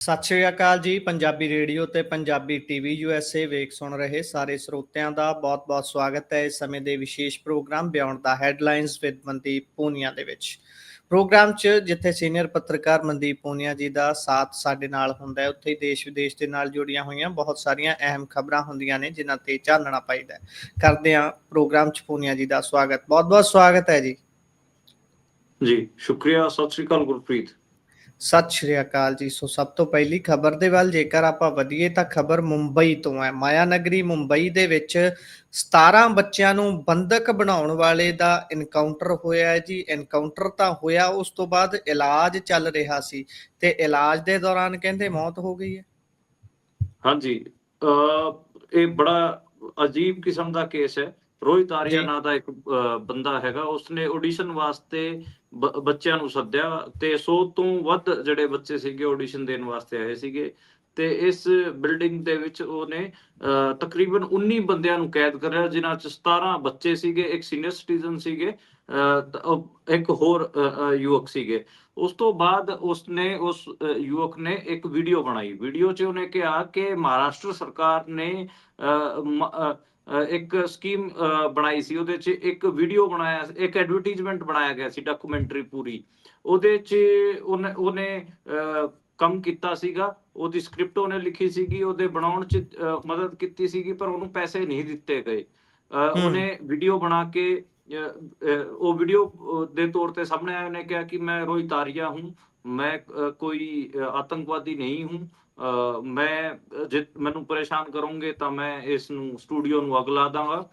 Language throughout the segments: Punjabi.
ਸਤਿ ਸ਼੍ਰੀ ਅਕਾਲ ਜੀ, ਪੰਜਾਬੀ ਰੇਡੀਓ ਤੇ ਪੰਜਾਬੀ ਟੀਵੀ ਯੂਐਸਏ ਵੇਖ ਸੁਣ ਰਹੇ ਸਾਰੇ ਸਰੋਤਿਆਂ ਦਾ ਬਹੁਤ-ਬਹੁਤ ਸਵਾਗਤ ਹੈ ਇਸ ਸਮੇਂ ਦੇ ਵਿਸ਼ੇਸ਼ programme beyond the headlines with Mandeep Punia ਦੇ ਵਿੱਚ। ਪ੍ਰੋਗਰਾਮ 'ਚ ਜਿੱਥੇ ਸੀਨੀਅਰ ਪੱਤਰਕਾਰ ਮਨਦੀਪ ਪੂਨੀਆ ਜੀ ਦਾ ਸਾਥ ਸਾਡੇ ਨਾਲ ਹੁੰਦਾ ਹੈ, ਉੱਥੇ ਹੀ ਦੇਸ਼ ਵਿਦੇਸ਼ ਦੇ ਨਾਲ ਜੁੜੀਆਂ ਹੋਈਆਂ ਬਹੁਤ ਸਾਰੀਆਂ ਅਹਿਮ ਖਬਰਾਂ ਹੁੰਦੀਆਂ ਨੇ ਜਿਨ੍ਹਾਂ ਤੇ ਚਾਨਣਾ ਪਾਈਦਾ ਹੈ। ਕਰਦੇ ਹਾਂ ਪ੍ਰੋਗਰਾਮ 'ਚ ਪੂਨੀਆ ਜੀ ਦਾ ਸਵਾਗਤ। ਬਹੁਤ-ਬਹੁਤ ਸਵਾਗਤ ਹੈ ਜੀ। ਜੀ, ਸ਼ੁਕਰੀਆ, ਸਤਿ ਸ਼੍ਰੀ ਅਕਾਲ ਗੁਰਪ੍ਰੀਤ। ਸਤਿ ਸ਼੍ਰੀ ਅਕਾਲ ਜੀ। ਸੋ ਸਭ ਤੋਂ ਪਹਿਲੀ ਖਬਰ ਦੇ ਵੱਲ ਜੇਕਰ ਆਪਾਂ ਵਧੀਏ ਤਾਂ ਖਬਰ ਮੁੰਬਈ ਤੋਂ ਹੈ। ਮਾਇਆ ਨਗਰੀ ਮੁੰਬਈ ਦੇ ਵਿੱਚ 17 ਬੱਚਿਆਂ ਨੂੰ ਬੰਦਕ ਬਣਾਉਣ ਵਾਲੇ ਦਾ ਇਨਕਾਊਂਟਰ ਹੋਇਆ ਹੈ ਜੀ। ਇਨਕਾਊਂਟਰ ਤਾਂ ਹੋਇਆ, ਉਸ ਤੋਂ ਬਾਅਦ ਇਲਾਜ ਚੱਲ ਰਿਹਾ ਸੀ ਤੇ ਇਲਾਜ ਦੇ ਦੌਰਾਨ ਕਹਿੰਦੇ ਮੌਤ ਹੋ ਗਈ ਹੈ। ਹਾਂਜੀ। ਇਹ ਬੜਾ ਅਜੀਬ ਕਿਸਮ ਦਾ ਕੇਸ ਹੈ। ਰੋਹਿਤ ਆਰੀਆ। ਨਾਂ ਦਾ ਇੱਕ ਬੰਦਾ ਹੈਗਾ ਉਸਨੇ ਆਡੀਸ਼ਨ ਵਾਸਤੇ ਬੱਚਿਆਂ ਨੂੰ ਸੱਦਿਆ ਤੇ 100 ਤੋਂ ਵੱਧ ਜਿਹੜੇ ਬੱਚੇ ਸੀਗੇ ਆਡੀਸ਼ਨ ਦੇਣ ਵਾਸਤੇ ਆਏ ਸੀਗੇ ਤੇ ਇਸ ਬਿਲਡਿੰਗ ਦੇ ਵਿੱਚ ਉਹਨੇ ਤਕਰੀਬਨ 19 ਬੰਦਿਆਂ ਨੂੰ ਕੈਦ ਕਰਿਆ ਜਿਨ੍ਹਾਂ ਚ 17 ਬੱਚੇ ਸੀਗੇ ਇੱਕ ਸੀਨੀਅਰ ਸਿਟੀਜ਼ਨ ਸੀਗੇ ਇੱਕ ਹੋਰ ਯੁਵਕ ਸੀਗੇ ਉਸ ਤੋਂ ਬਾਅਦ ਉਸਨੇ ਉਸ ਯੁਵਕ ਨੇ ਇੱਕ ਵੀਡੀਓ ਬਣਾਈ ਵੀਡੀਓ 'ਚ ਉਹਨੇ ਕਿਹਾ ਕਿ ਮਹਾਰਾਸ਼ਟਰ ਸਰਕਾਰ ਨੇ ਇੱਕ ਸਕੀਮ ਬਣਾਈ ਸੀ ਉਹਦੇ 'ਚ ਇੱਕ ਵੀਡੀਓ ਬਣਾਇਆ ਇੱਕ ਐਡਵਰਟਾਈਜ਼ਮੈਂਟ ਬਣਾਇਆ ਗਿਆ ਸੀ ਡਾਕੂਮੈਂਟਰੀ ਪੂਰੀ ਉਹਦੇ 'ਚ ਉਹਨੇ ਕੰਮ ਕੀਤਾ ਸੀਗਾ ਉਹਦੀ ਸਕ੍ਰਿਪਟ ਉਹਨੇ ਲਿਖੀ ਸੀਗੀ ਉਹਦੇ ਬਣਾਉਣ 'ਚ ਮਦਦ ਕੀਤੀ ਸੀਗੀ ਪਰ ਉਹਨੂੰ ਪੈਸੇ ਨਹੀਂ ਦਿੱਤੇ ਗਏ। ਉਹਨੇ ਵੀਡੀਓ ਬਣਾ ਕੇ ਉਹ ਵੀਡੀਓ ਦੇ ਤੌਰ ਤੇ ਸਾਹਮਣੇ ਆਇਆ ਉਹਨੇ ਕਿਹਾ ਕਿ ਮੈਂ ਰੋਹਿਤ ਆਰੀਆ ਹੂੰ ਮੈਂ ਕੋਈ ਆਤੰਕਵਾਦੀ ਨਹੀਂ ਹੂੰ ਮੈਂ ਜੇ ਮੈਨੂੰ ਪਰੇਸ਼ਾਨ ਕਰੋਗੇ ਤਾਂ ਮੈਂ ਇਸ ਨੂੰ ਸਟੂਡੀਓ ਨੂੰ ਅੱਗ ਲਾ ਦਾਂਗਾ।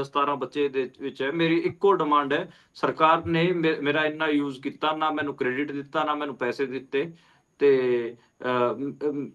ਅ, 17 ਬੱਚੇ ਦੇ ਵਿੱਚ ਹੈ। ਮੇਰੀ ਇੱਕੋ ਡਿਮਾਂਡ ਹੈ। ਸਰਕਾਰ ਨੇ ਮੇਰਾ ਇੰਨਾ ਯੂਜ਼ ਕੀਤਾ ਨਾ ਮੈਨੂੰ ਕ੍ਰੈਡਿਟ ਦਿੱਤਾ ਨਾ ਮੈਨੂੰ ਪੈਸੇ ਦਿੱਤੇ। ਤੇ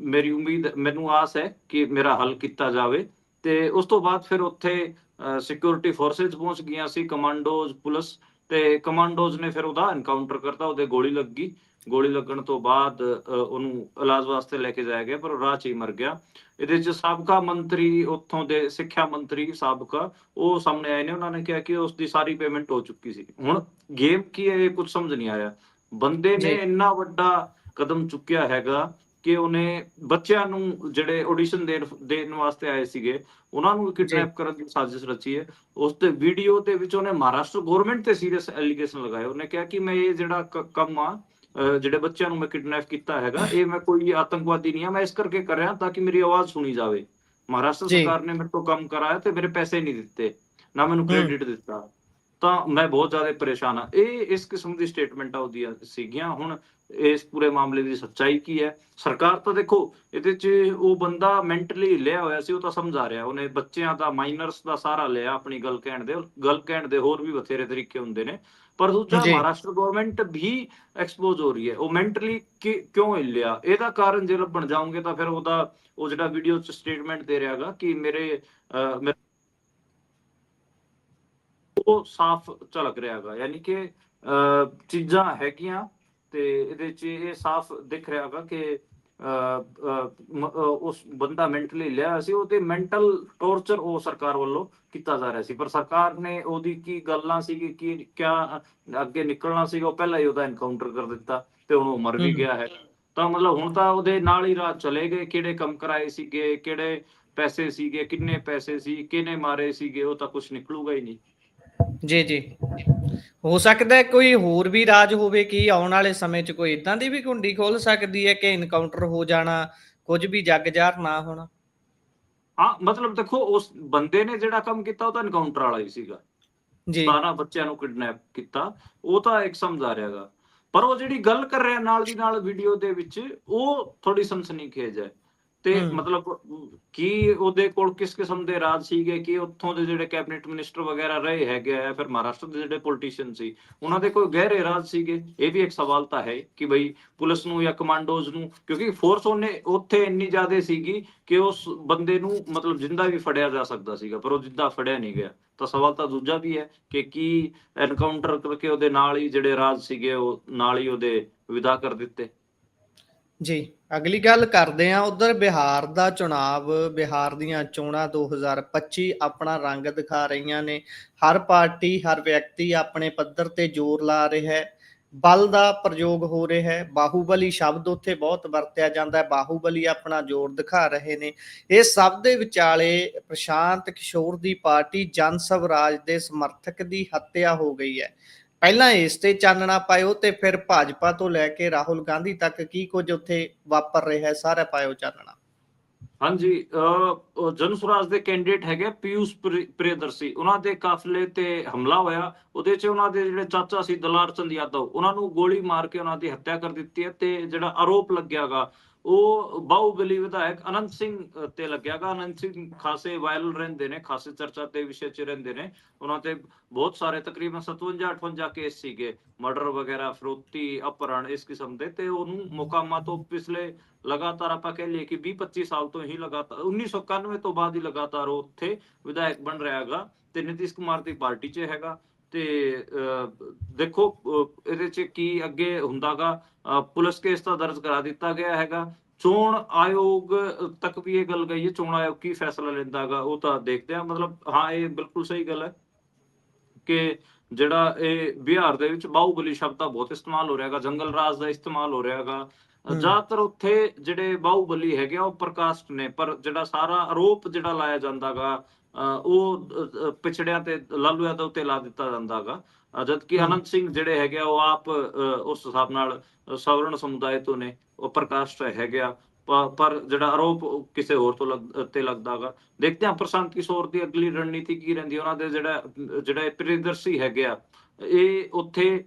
ਮੇਰੀ ਉਮੀਦ ਮੈਨੂੰ ਆਸ ਹੈ ਕਿ ਮੇਰਾ ਹੱਲ ਕੀਤਾ ਜਾਵੇ। ਤੇ ਉਸ ਤੋਂ ਬਾਅਦ ਫਿਰ ਉੱਥੇ ਸਿਕਿਉਰਿਟੀ ਫੋਰਸਸ ਪਹੁੰਚ ਗਈਆਂ ਸੀ ਕਮਾਂਡੋਜ਼ ਪੁਲਿਸ। ਤੇ ਕਮਾਂਡੋਜ਼ ਨੇ ਫਿਰ ਉਹਦਾ ਐਨਕਾਊਂਟਰ ਕਰਤਾ ਉਹਦੇ ਗੋਲੀ ਲੱਗੀ। ਗੋਲੀ ਲੱਗਣ ਤੋਂ ਬਾਅਦ ਉਹਨੂੰ ਇਲਾਜ ਵਾਸਤੇ ਲੈ ਕੇ ਜਾਇਆ ਗਿਆ ਪਰ ਉਹ ਰਾਹ 'ਚ ਹੀ ਮਰ ਗਿਆ। ਇਹਦੇ 'ਚ ਸਾਬਕਾ ਮੰਤਰੀ ਉੱਥੋਂ ਦੇ ਸਿੱਖਿਆ ਮੰਤਰੀ ਸਾਬਕਾ ਉਹ ਸਾਹਮਣੇ ਆਏ ਨੇ। ਉਹਨਾਂ ਨੇ ਕਿਹਾ ਕਿ ਉਸ ਦੀ ਸਾਰੀ ਪੇਮੈਂਟ ਹੋ ਚੁੱਕੀ ਸੀ। ਹੁਣ ਗੇਮ ਕੀ ਹੈ ਇਹ ਕੁਝ ਸਮਝ ਨਹੀਂ ਆਇਆ। ਬੰਦੇ ਨੇ। ਇੰਨਾ ਵੱਡਾ ਕਦਮ ਚੁੱਕਿਆ ਹੈਗਾ ਕਿ ਉਹਨੇ ਬੱਚਿਆਂ ਨੂੰ ਜਿਹੜੇ ਆਡੀਸ਼ਨ ਦੇਣ ਦੇਣ ਵਾਸਤੇ ਆਏ ਸੀਗੇ ਉਹਨਾਂ ਨੂੰ ਕਿਡਨੈਪ ਕਰਨ ਦੀ ਸਾਜ਼ਿਸ਼ ਰਚੀ ਹੈ। ਉਸ ਤੇ ਵੀਡੀਓ ਦੇ ਵਿੱਚ ਉਹਨੇ ਮਹਾਰਾਸ਼ਟਰ ਗਵਰਨਮੈਂਟ ਤੇ ਸੀਰੀਅਸ ਐਲੀਗੇਸ਼ਨ ਲਗਾਏ। ਉਹਨੇ ਕਿਹਾ ਕਿ ਮੈਂ ਇਹ ਜਿਹੜਾ ਕੰਮ ਆ ਜਿਹੜੇ ਬੱਚਿਆਂ ਨੂੰ ਮੈਂ ਕਿਡਨੈਪ ਕੀਤਾ ਹੈਗਾ ਇਹ ਮੈਂ ਕੋਈ ਆਤੰਕਵਾਦੀ ਨਹੀਂ ਆ ਮੈਂ ਇਸ ਕਰਕੇ ਕਰ ਰਿਹਾ ਤਾਂ ਕਿ ਮੇਰੀ ਆਵਾਜ਼ ਸੁਣੀ ਜਾਵੇ। ਮਹਾਰਾਸ਼ਟਰ। ਸਰਕਾਰ ਨੇ ਮੇਰੇ ਤੋਂ ਕੰਮ ਕਰਾਇਆ ਤੇ ਮੇਰੇ ਪੈਸੇ ਨਹੀਂ ਦਿੱਤੇ ਨਾ ਮੈਨੂੰ। ਕ੍ਰੈਡਿਟ ਦਿੱਤਾ। ਤਾਂ ਮੈਂ ਬਹੁਤ ਜ਼ਿਆਦਾ ਪਰੇਸ਼ਾਨ ਆ। ਇਹ ਇਸ ਕਿਸਮ ਦੀ ਸਟੇਟਮੈਂਟਾਂ ਉਹਦੀਆਂ ਸੀਗੀਆਂ। ਹੁਣ ਇਸ ਪੂਰੇ ਮਾਮਲੇ ਦੀ ਸੱਚਾਈ ਕੀ ਹੈ? ਸਰਕਾਰ ਤਾਂ ਦੇਖੋ ਇਹਦੇ 'ਚ ਉਹ ਬੰਦਾ ਮੈਂਟਲੀ ਲਿਆ ਹੋਇਆ ਸੀ ਉਹ ਤਾਂ ਸਮਝਾ ਰਿਹਾ। ਉਹਨੇ ਬੱਚਿਆਂ ਦਾ ਮਾਈਨਰਸ ਦਾ ਸਾਰਾ ਲਿਆ ਆਪਣੀ ਗੱਲ ਕਹਿਣ ਦੇ ਗੱਲ ਕਹਿਣ ਦੇ ਹੋਰ ਵੀ ਬਥੇਰੇ ਤਰੀਕੇ ਹੁੰਦੇ ਨੇ। ਪਰ ਦੂਜਾ। ਮਹਾਰਾਸ਼ਟਰ ਗਵਰਨਮੈਂਟ ਵੀ ਐਕਸਪੋਜ਼ ਹੋ ਰਹੀ ਹੈ। ਉਹ ਮੈਂਟਲੀ ਕਿਉਂ ਹਿੱਲਿਆ ਇਹਦਾ ਕਾਰਨ ਜੇ ਲੱਭਣ ਜਾਓਗੇ ਤਾਂ ਫਿਰ ਉਹਦਾ ਉਹ ਜਿਹੜਾ ਵੀਡੀਓ 'ਚ ਸਟੇਟਮੈਂਟ ਦੇ ਰਿਹਾਗਾ ਕਿ ਮੇਰੇ ਉਹ ਸਾਫ਼ ਝਲਕ ਰਿਹਾਗਾ ਯਾਨੀ ਕਿ ਚੀਜ਼ਾਂ ਹੈਗੀਆਂ ਤੇ ਇਹਦੇ 'ਚ ਇਹ ਸਾਫ਼ ਦਿਖ ਰਿਹਾਗਾ ਕਿ ਉਸ ਬੰਦਾ ਮੈਂਟਲੀ ਲਿਆ ਸੀ ਉਹਦੇ ਮੈਂਟਲ ਟੌਰਚਰ ਉਹ ਸਰਕਾਰ ਵੱਲੋਂ ਕੀਤਾ ਜਾ ਰਿਹਾ ਸੀ। ਪਰ ਸਰਕਾਰ ਨੇ ਉਹਦੀ ਕੀ ਗੱਲਾਂ ਸੀ ਕਿ ਕੀ ਕਿਆ ਅੱਗੇ ਨਿਕਲਣਾ ਸੀਗਾ ਉਹ ਪਹਿਲਾਂ ਹੀ ਉਹਦਾ ਐਨਕਾਊਂਟਰ ਕਰ ਦਿੱਤਾ ਤੇ ਹੁਣ ਉਹ ਮਰ ਵੀ। ਗਿਆ ਹੈ। ਤਾਂ ਮਤਲਬ ਹੁਣ ਤਾਂ ਉਹਦੇ ਨਾਲ ਹੀ ਰਾਹ ਚਲੇ ਗਏ ਕਿਹੜੇ ਕੰਮ ਕਰਾਏ ਸੀਗੇ ਕਿਹੜੇ ਪੈਸੇ ਸੀਗੇ ਕਿੰਨੇ ਪੈਸੇ ਸੀ ਕਿਹਨੇ ਮਾਰੇ ਸੀਗੇ ਉਹ ਤਾਂ ਕੁਝ ਨਿਕਲੂਗਾ ਹੀ ਨਹੀਂ। ਜੀ ਜੀ। ਹੋ ਸਕਦਾ ਹੈ ਕੋਈ ਹੋਰ ਵੀ ਰਾਜ ਹੋਵੇ ਕਿ ਆਉਣ ਵਾਲੇ ਸਮੇਂ 'ਚ ਕੋਈ ਇਦਾਂ ਦੀ ਵੀ ਕੁੰਡੀ ਖੋਲ ਸਕਦੀ ਹੈ ਕਿ ਇਨਕਾਊਂਟਰ ਹੋ ਜਾਣਾ ਕੁਝ ਵੀ ਜੱਗ ਜ਼ਾਹਰ ਨਾ ਹੋਣਾ? ਹਾਂ ਮਤਲਬ ਦੇਖੋ ਉਸ ਬੰਦੇ ਨੇ ਜਿਹੜਾ ਕੰਮ ਕੀਤਾ ਉਹ ਤਾਂ ਐਨਕਾਊਂਟਰ ਵਾਲਾ ਹੀ ਸੀਗਾ। ਜੀ। 17 ਬੱਚਿਆਂ ਨੂੰ ਕਿਡਨੈਪ ਕੀਤਾ ਉਹ ਤਾਂ ਇੱਕ ਸਮਝ ਆ ਰਿਹਾਗਾ। ਪਰ ਉਹ ਜਿਹੜੀ ਗੱਲ ਕਰ ਰਿਹਾ ਨਾਲ ਦੀ ਨਾਲ ਵੀਡੀਓ ਦੇ ਵਿੱਚ ਉਹ ਥੋੜੀ ਸਨਸਨੀਖੇਜ ਹੈ। ਤੇ। ਮਤਲਬ ਕੀ ਉਹਦੇ ਕੋਲ ਕਿਸ ਕਿਸਮ ਦੇ ਰਾਜ ਸੀਗੇ? ਕਿ ਉੱਥੋਂ ਦੇ ਜਿਹੜੇ ਕੈਬਨਿਟ ਮਿਨਿਸਟਰ ਵਗੈਰਾ ਰਹੇ ਹੈਗੇ ਆ ਫਿਰ ਮਹਾਰਾਸ਼ਟਰ ਦੇ ਜਿਹੜੇ ਪੋਲੀਟੀਸ਼ੀਅਨ ਸੀ ਉਹਨਾਂ ਦੇ ਕੋਈ ਗਹਿਰੇ ਰਾਜ ਸੀਗੇ? ਇਹ ਵੀ ਇੱਕ ਸਵਾਲ ਤਾਂ ਹੈ ਕਿ ਬਈ ਪੁਲਿਸ ਨੂੰ ਜਾਂ ਕਮਾਂਡੋਜ਼ ਨੂੰ ਕਿਉਂਕਿ ਫੋਰਸ ਉਹਨੇ ਉੱਥੇ ਇੰਨੀ ਜ਼ਿਆਦਾ ਸੀਗੀ ਕਿ ਉਸ ਬੰਦੇ ਨੂੰ ਮਤਲਬ ਜਿੰਦਾ ਵੀ ਫੜਿਆ ਜਾ ਸਕਦਾ ਸੀਗਾ ਪਰ ਉਹ ਜਿੰਦਾ ਫੜਿਆ ਨਹੀਂ ਗਿਆ। ਤਾਂ ਸਵਾਲ ਤਾਂ ਦੂਜਾ ਵੀ ਹੈ ਕਿ ਕੀ ਐਨਕਾਊਂਟਰ ਕਰਕੇ ਉਹਦੇ ਨਾਲ ਹੀ ਜਿਹੜੇ ਰਾਜ ਸੀਗੇ ਉਹ ਨਾਲ ਹੀ ਉਹਦੇ ਵਿਦਾ ਕਰ ਦਿੱਤੇ? ਜੀ, ਅਗਲੀ ਗੱਲ ਕਰਦੇ ਹਾਂ। ਉਧਰ ਬਿਹਾਰ ਦਾ ਚੁਣਾਵ, ਬਿਹਾਰ ਦੀਆਂ ਚੋਣਾਂ 2025 ਆਪਣਾ ਰੰਗ ਦਿਖਾ ਰਹੀਆਂ ਨੇ। ਹਰ ਪਾਰਟੀ, ਹਰ ਵਿਅਕਤੀ ਆਪਣੇ ਪੱਧਰ ਤੇ ਜ਼ੋਰ ਲਾ ਰਿਹਾ ਹੈ। ਬਲ ਦਾ ਪ੍ਰਯੋਗ ਹੋ ਰਿਹਾ ਹੈ। ਬਾਹੂਬਲੀ ਸ਼ਬਦ ਉੱਥੇ ਬਹੁਤ ਵਰਤਿਆ ਜਾਂਦਾ ਹੈ। ਬਾਹੂਬਲੀ ਆਪਣਾ ਜ਼ੋਰ ਦਿਖਾ ਰਹੇ ਨੇ। ਇਹ ਸਭ ਦੇ ਵਿਚਾਲੇ ਪ੍ਰਸ਼ਾਂਤ ਕਿਸ਼ੋਰ ਦੀ ਪਾਰਟੀ ਜਨ ਸਵਰਾਜ ਦੇ ਸਮਰਥਕ ਦੀ ਹੱਤਿਆ ਹੋ ਗਈ ਹੈ। ਪਹਿਲਾਂ ਇਸ ਤੇ ਚਾਨਣਾ ਪਾਇਓ ਤੇ ਫਿਰ ਭਾਜਪਾ ਤੋਂ ਲੈ ਕੇ ਰਾਹੁਲ ਗਾਂਧੀ ਤੱਕ ਕੀ ਕੁਝ ਉੱਥੇ ਵਾਪਰ ਰਿਹਾ ਹੈ, ਸਾਰਾ ਪਾਇਓ ਚਾਨਣਾ। ਹਾਂਜੀ ਜਨ ਸੁਰਾਜ ਦੇ ਕੈਂਡੀਡੇਟ ਹੈਗੇ ਪਿਊਸ਼ ਪ੍ਰਿਯਦਰਸ਼ੀ ਉਹਨਾਂ ਦੇ ਕਾਫਲੇ ਤੇ ਹਮਲਾ ਹੋਇਆ। ਉਹਦੇ 'ਚ ਉਹਨਾਂ ਦੇ ਜਿਹੜੇ ਚਾਚਾ ਸੀ ਦਲਾਰ ਚੰਦ ਯਾਦਵ, ਉਹਨਾਂ ਨੂੰ ਗੋਲੀ ਮਾਰ ਕੇ ਉਹਨਾਂ ਦੀ ਹੱਤਿਆ ਕਰ ਦਿੱਤੀ ਹੈ ਤੇ ਜਿਹੜਾ ਆਰੋਪ ਲੱਗਿਆਗਾ ਉਹ ਬਾਹੂਬਲੀ ਵਿਧਾਇਕ ਅਨੰਤ ਸਿੰਘ ਤੇ ਲੱਗਿਆਗਾ ਅਨੰਤ ਸਿੰਘ ਖਾਸੇ ਵਾਇਰਲ ਰਹਿੰਦੇ ਨੇ, ਖਾਸੇ ਚਰਚਾ ਦੇ ਵਿਸ਼ੇ 'ਚ ਰਹਿੰਦੇ ਨੇ। ਉਹਨਾਂ ਤੇ ਬਹੁਤ ਸਾਰੇ ਤਕਰੀਬਨ 57 58 ਕੇਸ ਸੀਗੇ। ਮਰਡਰ ਵਗੈਰਾ, ਫਰੋਤੀ, ਅਪਹਰਣ, ਇਸ ਕਿਸਮ ਦੇ। ਤੇ ਉਹਨੂੰ ਮੁਕਾਮਾਂ ਤੋਂ ਪਿਛਲੇ ਲਗਾਤਾਰ ਆਪਾਂ ਕਹਿ ਲਈਏ ਕਿ 20 25 ਸਾਲ ਤੋਂ ਹੀ ਲਗਾਤਾਰ 1991 ਤੋਂ ਬਾਅਦ ਹੀ ਲਗਾਤਾਰ ਉਹ ਉੱਥੇ ਵਿਧਾਇਕ ਬਣ ਰਿਹਾ ਹੈਗਾ। ਤੇ ਨਿਤਿਸ਼ ਕੁਮਾਰ ਦੀ ਪਾਰਟੀ 'ਚ ਹੈਗਾ। ਤੇ ਦੇਖੋ ਇਹਦੇ 'ਚ ਕੀ ਅੱਗੇ ਹੁੰਦਾਗਾ ਪੁਲਿਸ ਕੇਸ ਤਾਂ ਦਰਜ ਕਰਾ ਦਿੱਤਾ ਗਿਆ ਹੈਗਾ। ਚੋਣ ਆਯੋਗ ਤੱਕ ਵੀ ਇਹ ਗੱਲ ਗਈ ਹੈ ਚੋਣ ਆਯੋਗ ਕੀ ਫੈਸਲਾ ਲੈਂਦਾਗਾ ਉਹ ਤਾਂ ਦੇਖਦੇ ਆ ਮਤਲਬ ਹਾਂ ਇਹ ਬਿਲਕੁਲ ਸਹੀ ਗੱਲ ਹੈ ਕਿ ਜਿਹੜਾ ਇਹ ਬਿਹਾਰ ਦੇ ਵਿੱਚ ਬਾਹੂਬਲੀ ਸ਼ਬਦ ਦਾ ਬਹੁਤ ਇਸਤੇਮਾਲ ਹੋ ਰਿਹਾ ਹੈਗਾ ਜੰਗਲ ਰਾਜ ਦਾ ਇਸਤੇਮਾਲ ਹੋ ਰਿਹਾ ਹੈਗਾ। ਹਮ। ਜ਼ਿਆਦਾਤਰ ਉੱਥੇ ਜਿਹੜੇ ਬਾਹੂਬਲੀ ਹੈਗੇ ਆ ਉਹ ਪ੍ਰਕਾਸ਼ਟ ਨੇ ਪਰ ਜਿਹੜਾ ਸਾਰਾ ਆਰੋਪ ਜਿਹੜਾ ਲਾਇਆ ਜਾਂਦਾਗਾ ਉਹ ਪਿਛੜਿਆਂ ਤੇ ਲਾਲੂ ਯਾਦਵ ਤੇ ਲਾ ਦਿੱਤਾ ਜਾਂਦਾਗਾ ਜਦਕਿ ਹਮ। ਅਨੰਤ ਸਿੰਘ ਜਿਹੜੇ ਹੈਗੇ ਉਹ ਆਪ ਉਸ ਹਿਸਾਬ ਨਾਲ ਸਵਰਨ ਸਮੁਦਾਇ ਤੋਂ ਨੇ ਉਹ ਪ੍ਰਕਾਸ਼ਟ ਹੈਗੇ ਪਰ ਜਿਹੜਾ ਆਰੋਪ ਕਿਸੇ ਹੋਰ ਤੋਂ ਤੇ ਲੱਗਦਾਗਾ ਦੇਖਦੇ ਹਾਂ ਪ੍ਰਸ਼ਾਂਤ ਕਿਸ਼ੋਰ ਦੀ ਅਗਲੀ ਰਣਨੀਤੀ ਕੀ ਰਹਿੰਦੀ। ਉਹਨਾਂ ਦੇ ਜਿਹੜਾ ਜਿਹੜਾ ਇਹ ਪ੍ਰਿਯਦਰਸ਼ੀ ਹੈਗੇ ਆ ਇਹ ਉੱਥੇ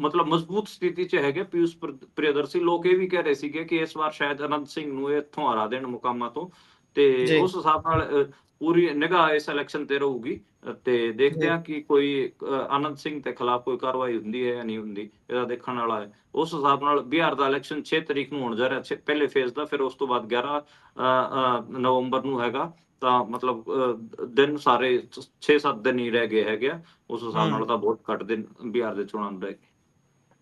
ਮਤਲਬ ਮਜ਼ਬੂਤ ਸਥਿਤੀ 'ਚ ਹੈਗੇ ਪਿਊਸ਼ ਪ੍ਰ- ਪ੍ਰਿਯਦਰਸ਼ੀ। ਲੋਕ ਇਹ ਵੀ ਕਹਿ ਰਹੇ ਸੀਗੇ ਕਿ ਇਸ ਵਾਰ ਸ਼ਾਇਦ ਅਨੰਤ ਸਿੰਘ ਨੂੰ ਇਹ ਇੱਥੋਂ ਹਰਾ ਦੇਣ ਮੁਕਾਮਾਂ ਤੋਂ। ਤੇ। ਉਸ ਹਿਸਾਬ ਨਾਲ ਪੂਰੀ ਨਿਗਾਹ ਇਸ ਇਲੈਕਸ਼ਨ ਤੇ ਰਹੂਗੀ। ਤੇ ਦੇਖਦੇ ਹਾਂ ਕਿ ਕੋਈ ਅਨੰਤ ਸਿੰਘ ਦੇ ਖਿਲਾਫ ਕੋਈ ਕਾਰਵਾਈ ਹੁੰਦੀ ਹੈ ਜਾਂ ਨਹੀਂ ਹੁੰਦੀ ਇਹਦਾ ਦੇਖਣ ਵਾਲਾ ਹੈ। ਉਸ ਹਿਸਾਬ ਨਾਲ ਬਿਹਾਰ ਦਾ ਇਲੈਕਸ਼ਨ 6 ਤਰੀਕ ਨੂੰ ਹੋਣ ਜਾ ਰਿਹਾ ਪਹਿਲੇ ਫੇਜ਼ ਦਾ ਫਿਰ ਉਸ ਤੋਂ ਬਾਅਦ 11 ਅਹ, ਅਹ, ਨਵੰਬਰ ਨੂੰ ਹੈਗਾ। ਤਾਂ ਮਤਲਬ ਦਿਨ ਸਾਰੇ 6-7 ਦਿਨ ਹੀ ਰਹਿ ਗਏ ਹੈਗੇ ਆ। ਉਸ ਹਿਸਾਬ ਨਾਲ। ਤਾਂ ਬਹੁਤ ਘੱਟ ਦਿਨ ਬਿਹਾਰ ਦੇ ਚੋਣਾਂ ਨੂੰ ਰਹਿ ਗਏ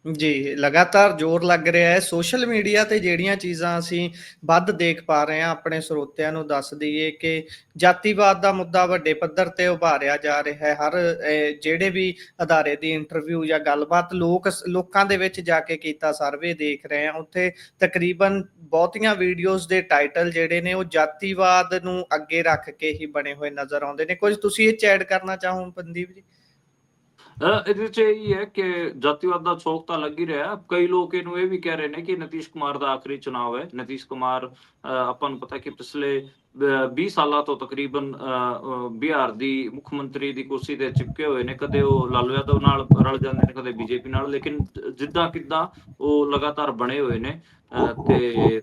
ਜੀ, ਲਗਾਤਾਰ ਜ਼ੋਰ ਲੱਗ ਰਿਹਾ ਹੈ। ਸੋਸ਼ਲ ਮੀਡੀਆ ਤੇ ਜਿਹੜੀਆਂ ਚੀਜ਼ਾਂ ਅਸੀਂ ਵੱਧ ਦੇਖ ਪਾ ਰਹੇ ਹਾਂ, ਆਪਣੇ ਸਰੋਤਿਆਂ ਨੂੰ ਦੱਸ ਦਈਏ ਕਿ ਜਾਤੀਵਾਦ ਦਾ ਮੁੱਦਾ ਵੱਡੇ ਪੱਧਰ ਤੇ ਉਭਾਰਿਆ ਜਾ ਰਿਹਾ ਹੈ। ਹਰ ਜਿਹੜੇ ਵੀ ਅਦਾਰੇ ਦੀ ਇੰਟਰਵਿਊ ਜਾਂ ਗੱਲਬਾਤ ਲੋਕ ਲੋਕਾਂ ਦੇ ਵਿੱਚ ਜਾ ਕੇ ਕੀਤਾ ਸਰਵੇ ਦੇਖ ਰਹੇ ਹਾਂ। ਉੱਥੇ ਤਕਰੀਬਨ ਬਹੁਤੀਆਂ ਵੀਡੀਓਜ਼ ਦੇ ਟਾਈਟਲ ਜਿਹੜੇ ਨੇ, ਉਹ ਜਾਤੀਵਾਦ ਨੂੰ ਅੱਗੇ ਰੱਖ ਕੇ ਹੀ ਬਣੇ ਹੋਏ ਨਜ਼ਰ ਆਉਂਦੇ ਨੇ। ਕੁਝ ਤੁਸੀਂ ਇਹ ਚ ਕਰਨਾ ਚਾਹੋ, ਪੰਦੀਪ ਜੀ? ਇਹਦੇ ਚ ਇਹ ਹੈ ਕਿ ਜਾਤੀਵਾਦ ਦਾ ਛੋਕ ਤਾਂ ਲੱਗ ਹੀ ਰਿਹਾ। ਕਈ ਲੋਕ ਇਹਨੂੰ ਇਹ ਵੀ ਕਹਿ ਰਹੇ ਨੇ ਕਿ ਨਤੀਸ਼ ਕੁਮਾਰ ਦਾ ਆਖਰੀ ਚੁਣਾਵ ਹੈ। ਨਤੀਸ਼ ਕੁਮਾਰ ਆਪਾਂ ਨੂੰ ਪਤਾ ਕਿ ਪਿਛਲੇ ਅਹ 20 ਸਾਲਾਂ ਤੋਂ ਤਕਰੀਬਨ ਬਿਹਾਰ ਦੀ ਮੁੱਖ ਮੰਤਰੀ ਦੀ ਕੁਰਸੀ ਤੇ ਚਿਪਕੇ ਹੋਏ ਨੇ ਕਦੇ ਉਹ ਲਾਲੂ ਯਾਦਵ ਨਾਲ ਰਲ ਜਾਂਦੇ ਨੇ ਕਦੇ ਬੀਜੇਪੀ ਨਾਲ ਲੇਕਿਨ ਜਿੱਦਾਂ ਕਿੱਦਾਂ ਉਹ ਲਗਾਤਾਰ ਬਣੇ ਹੋਏ ਨੇ ਤੇ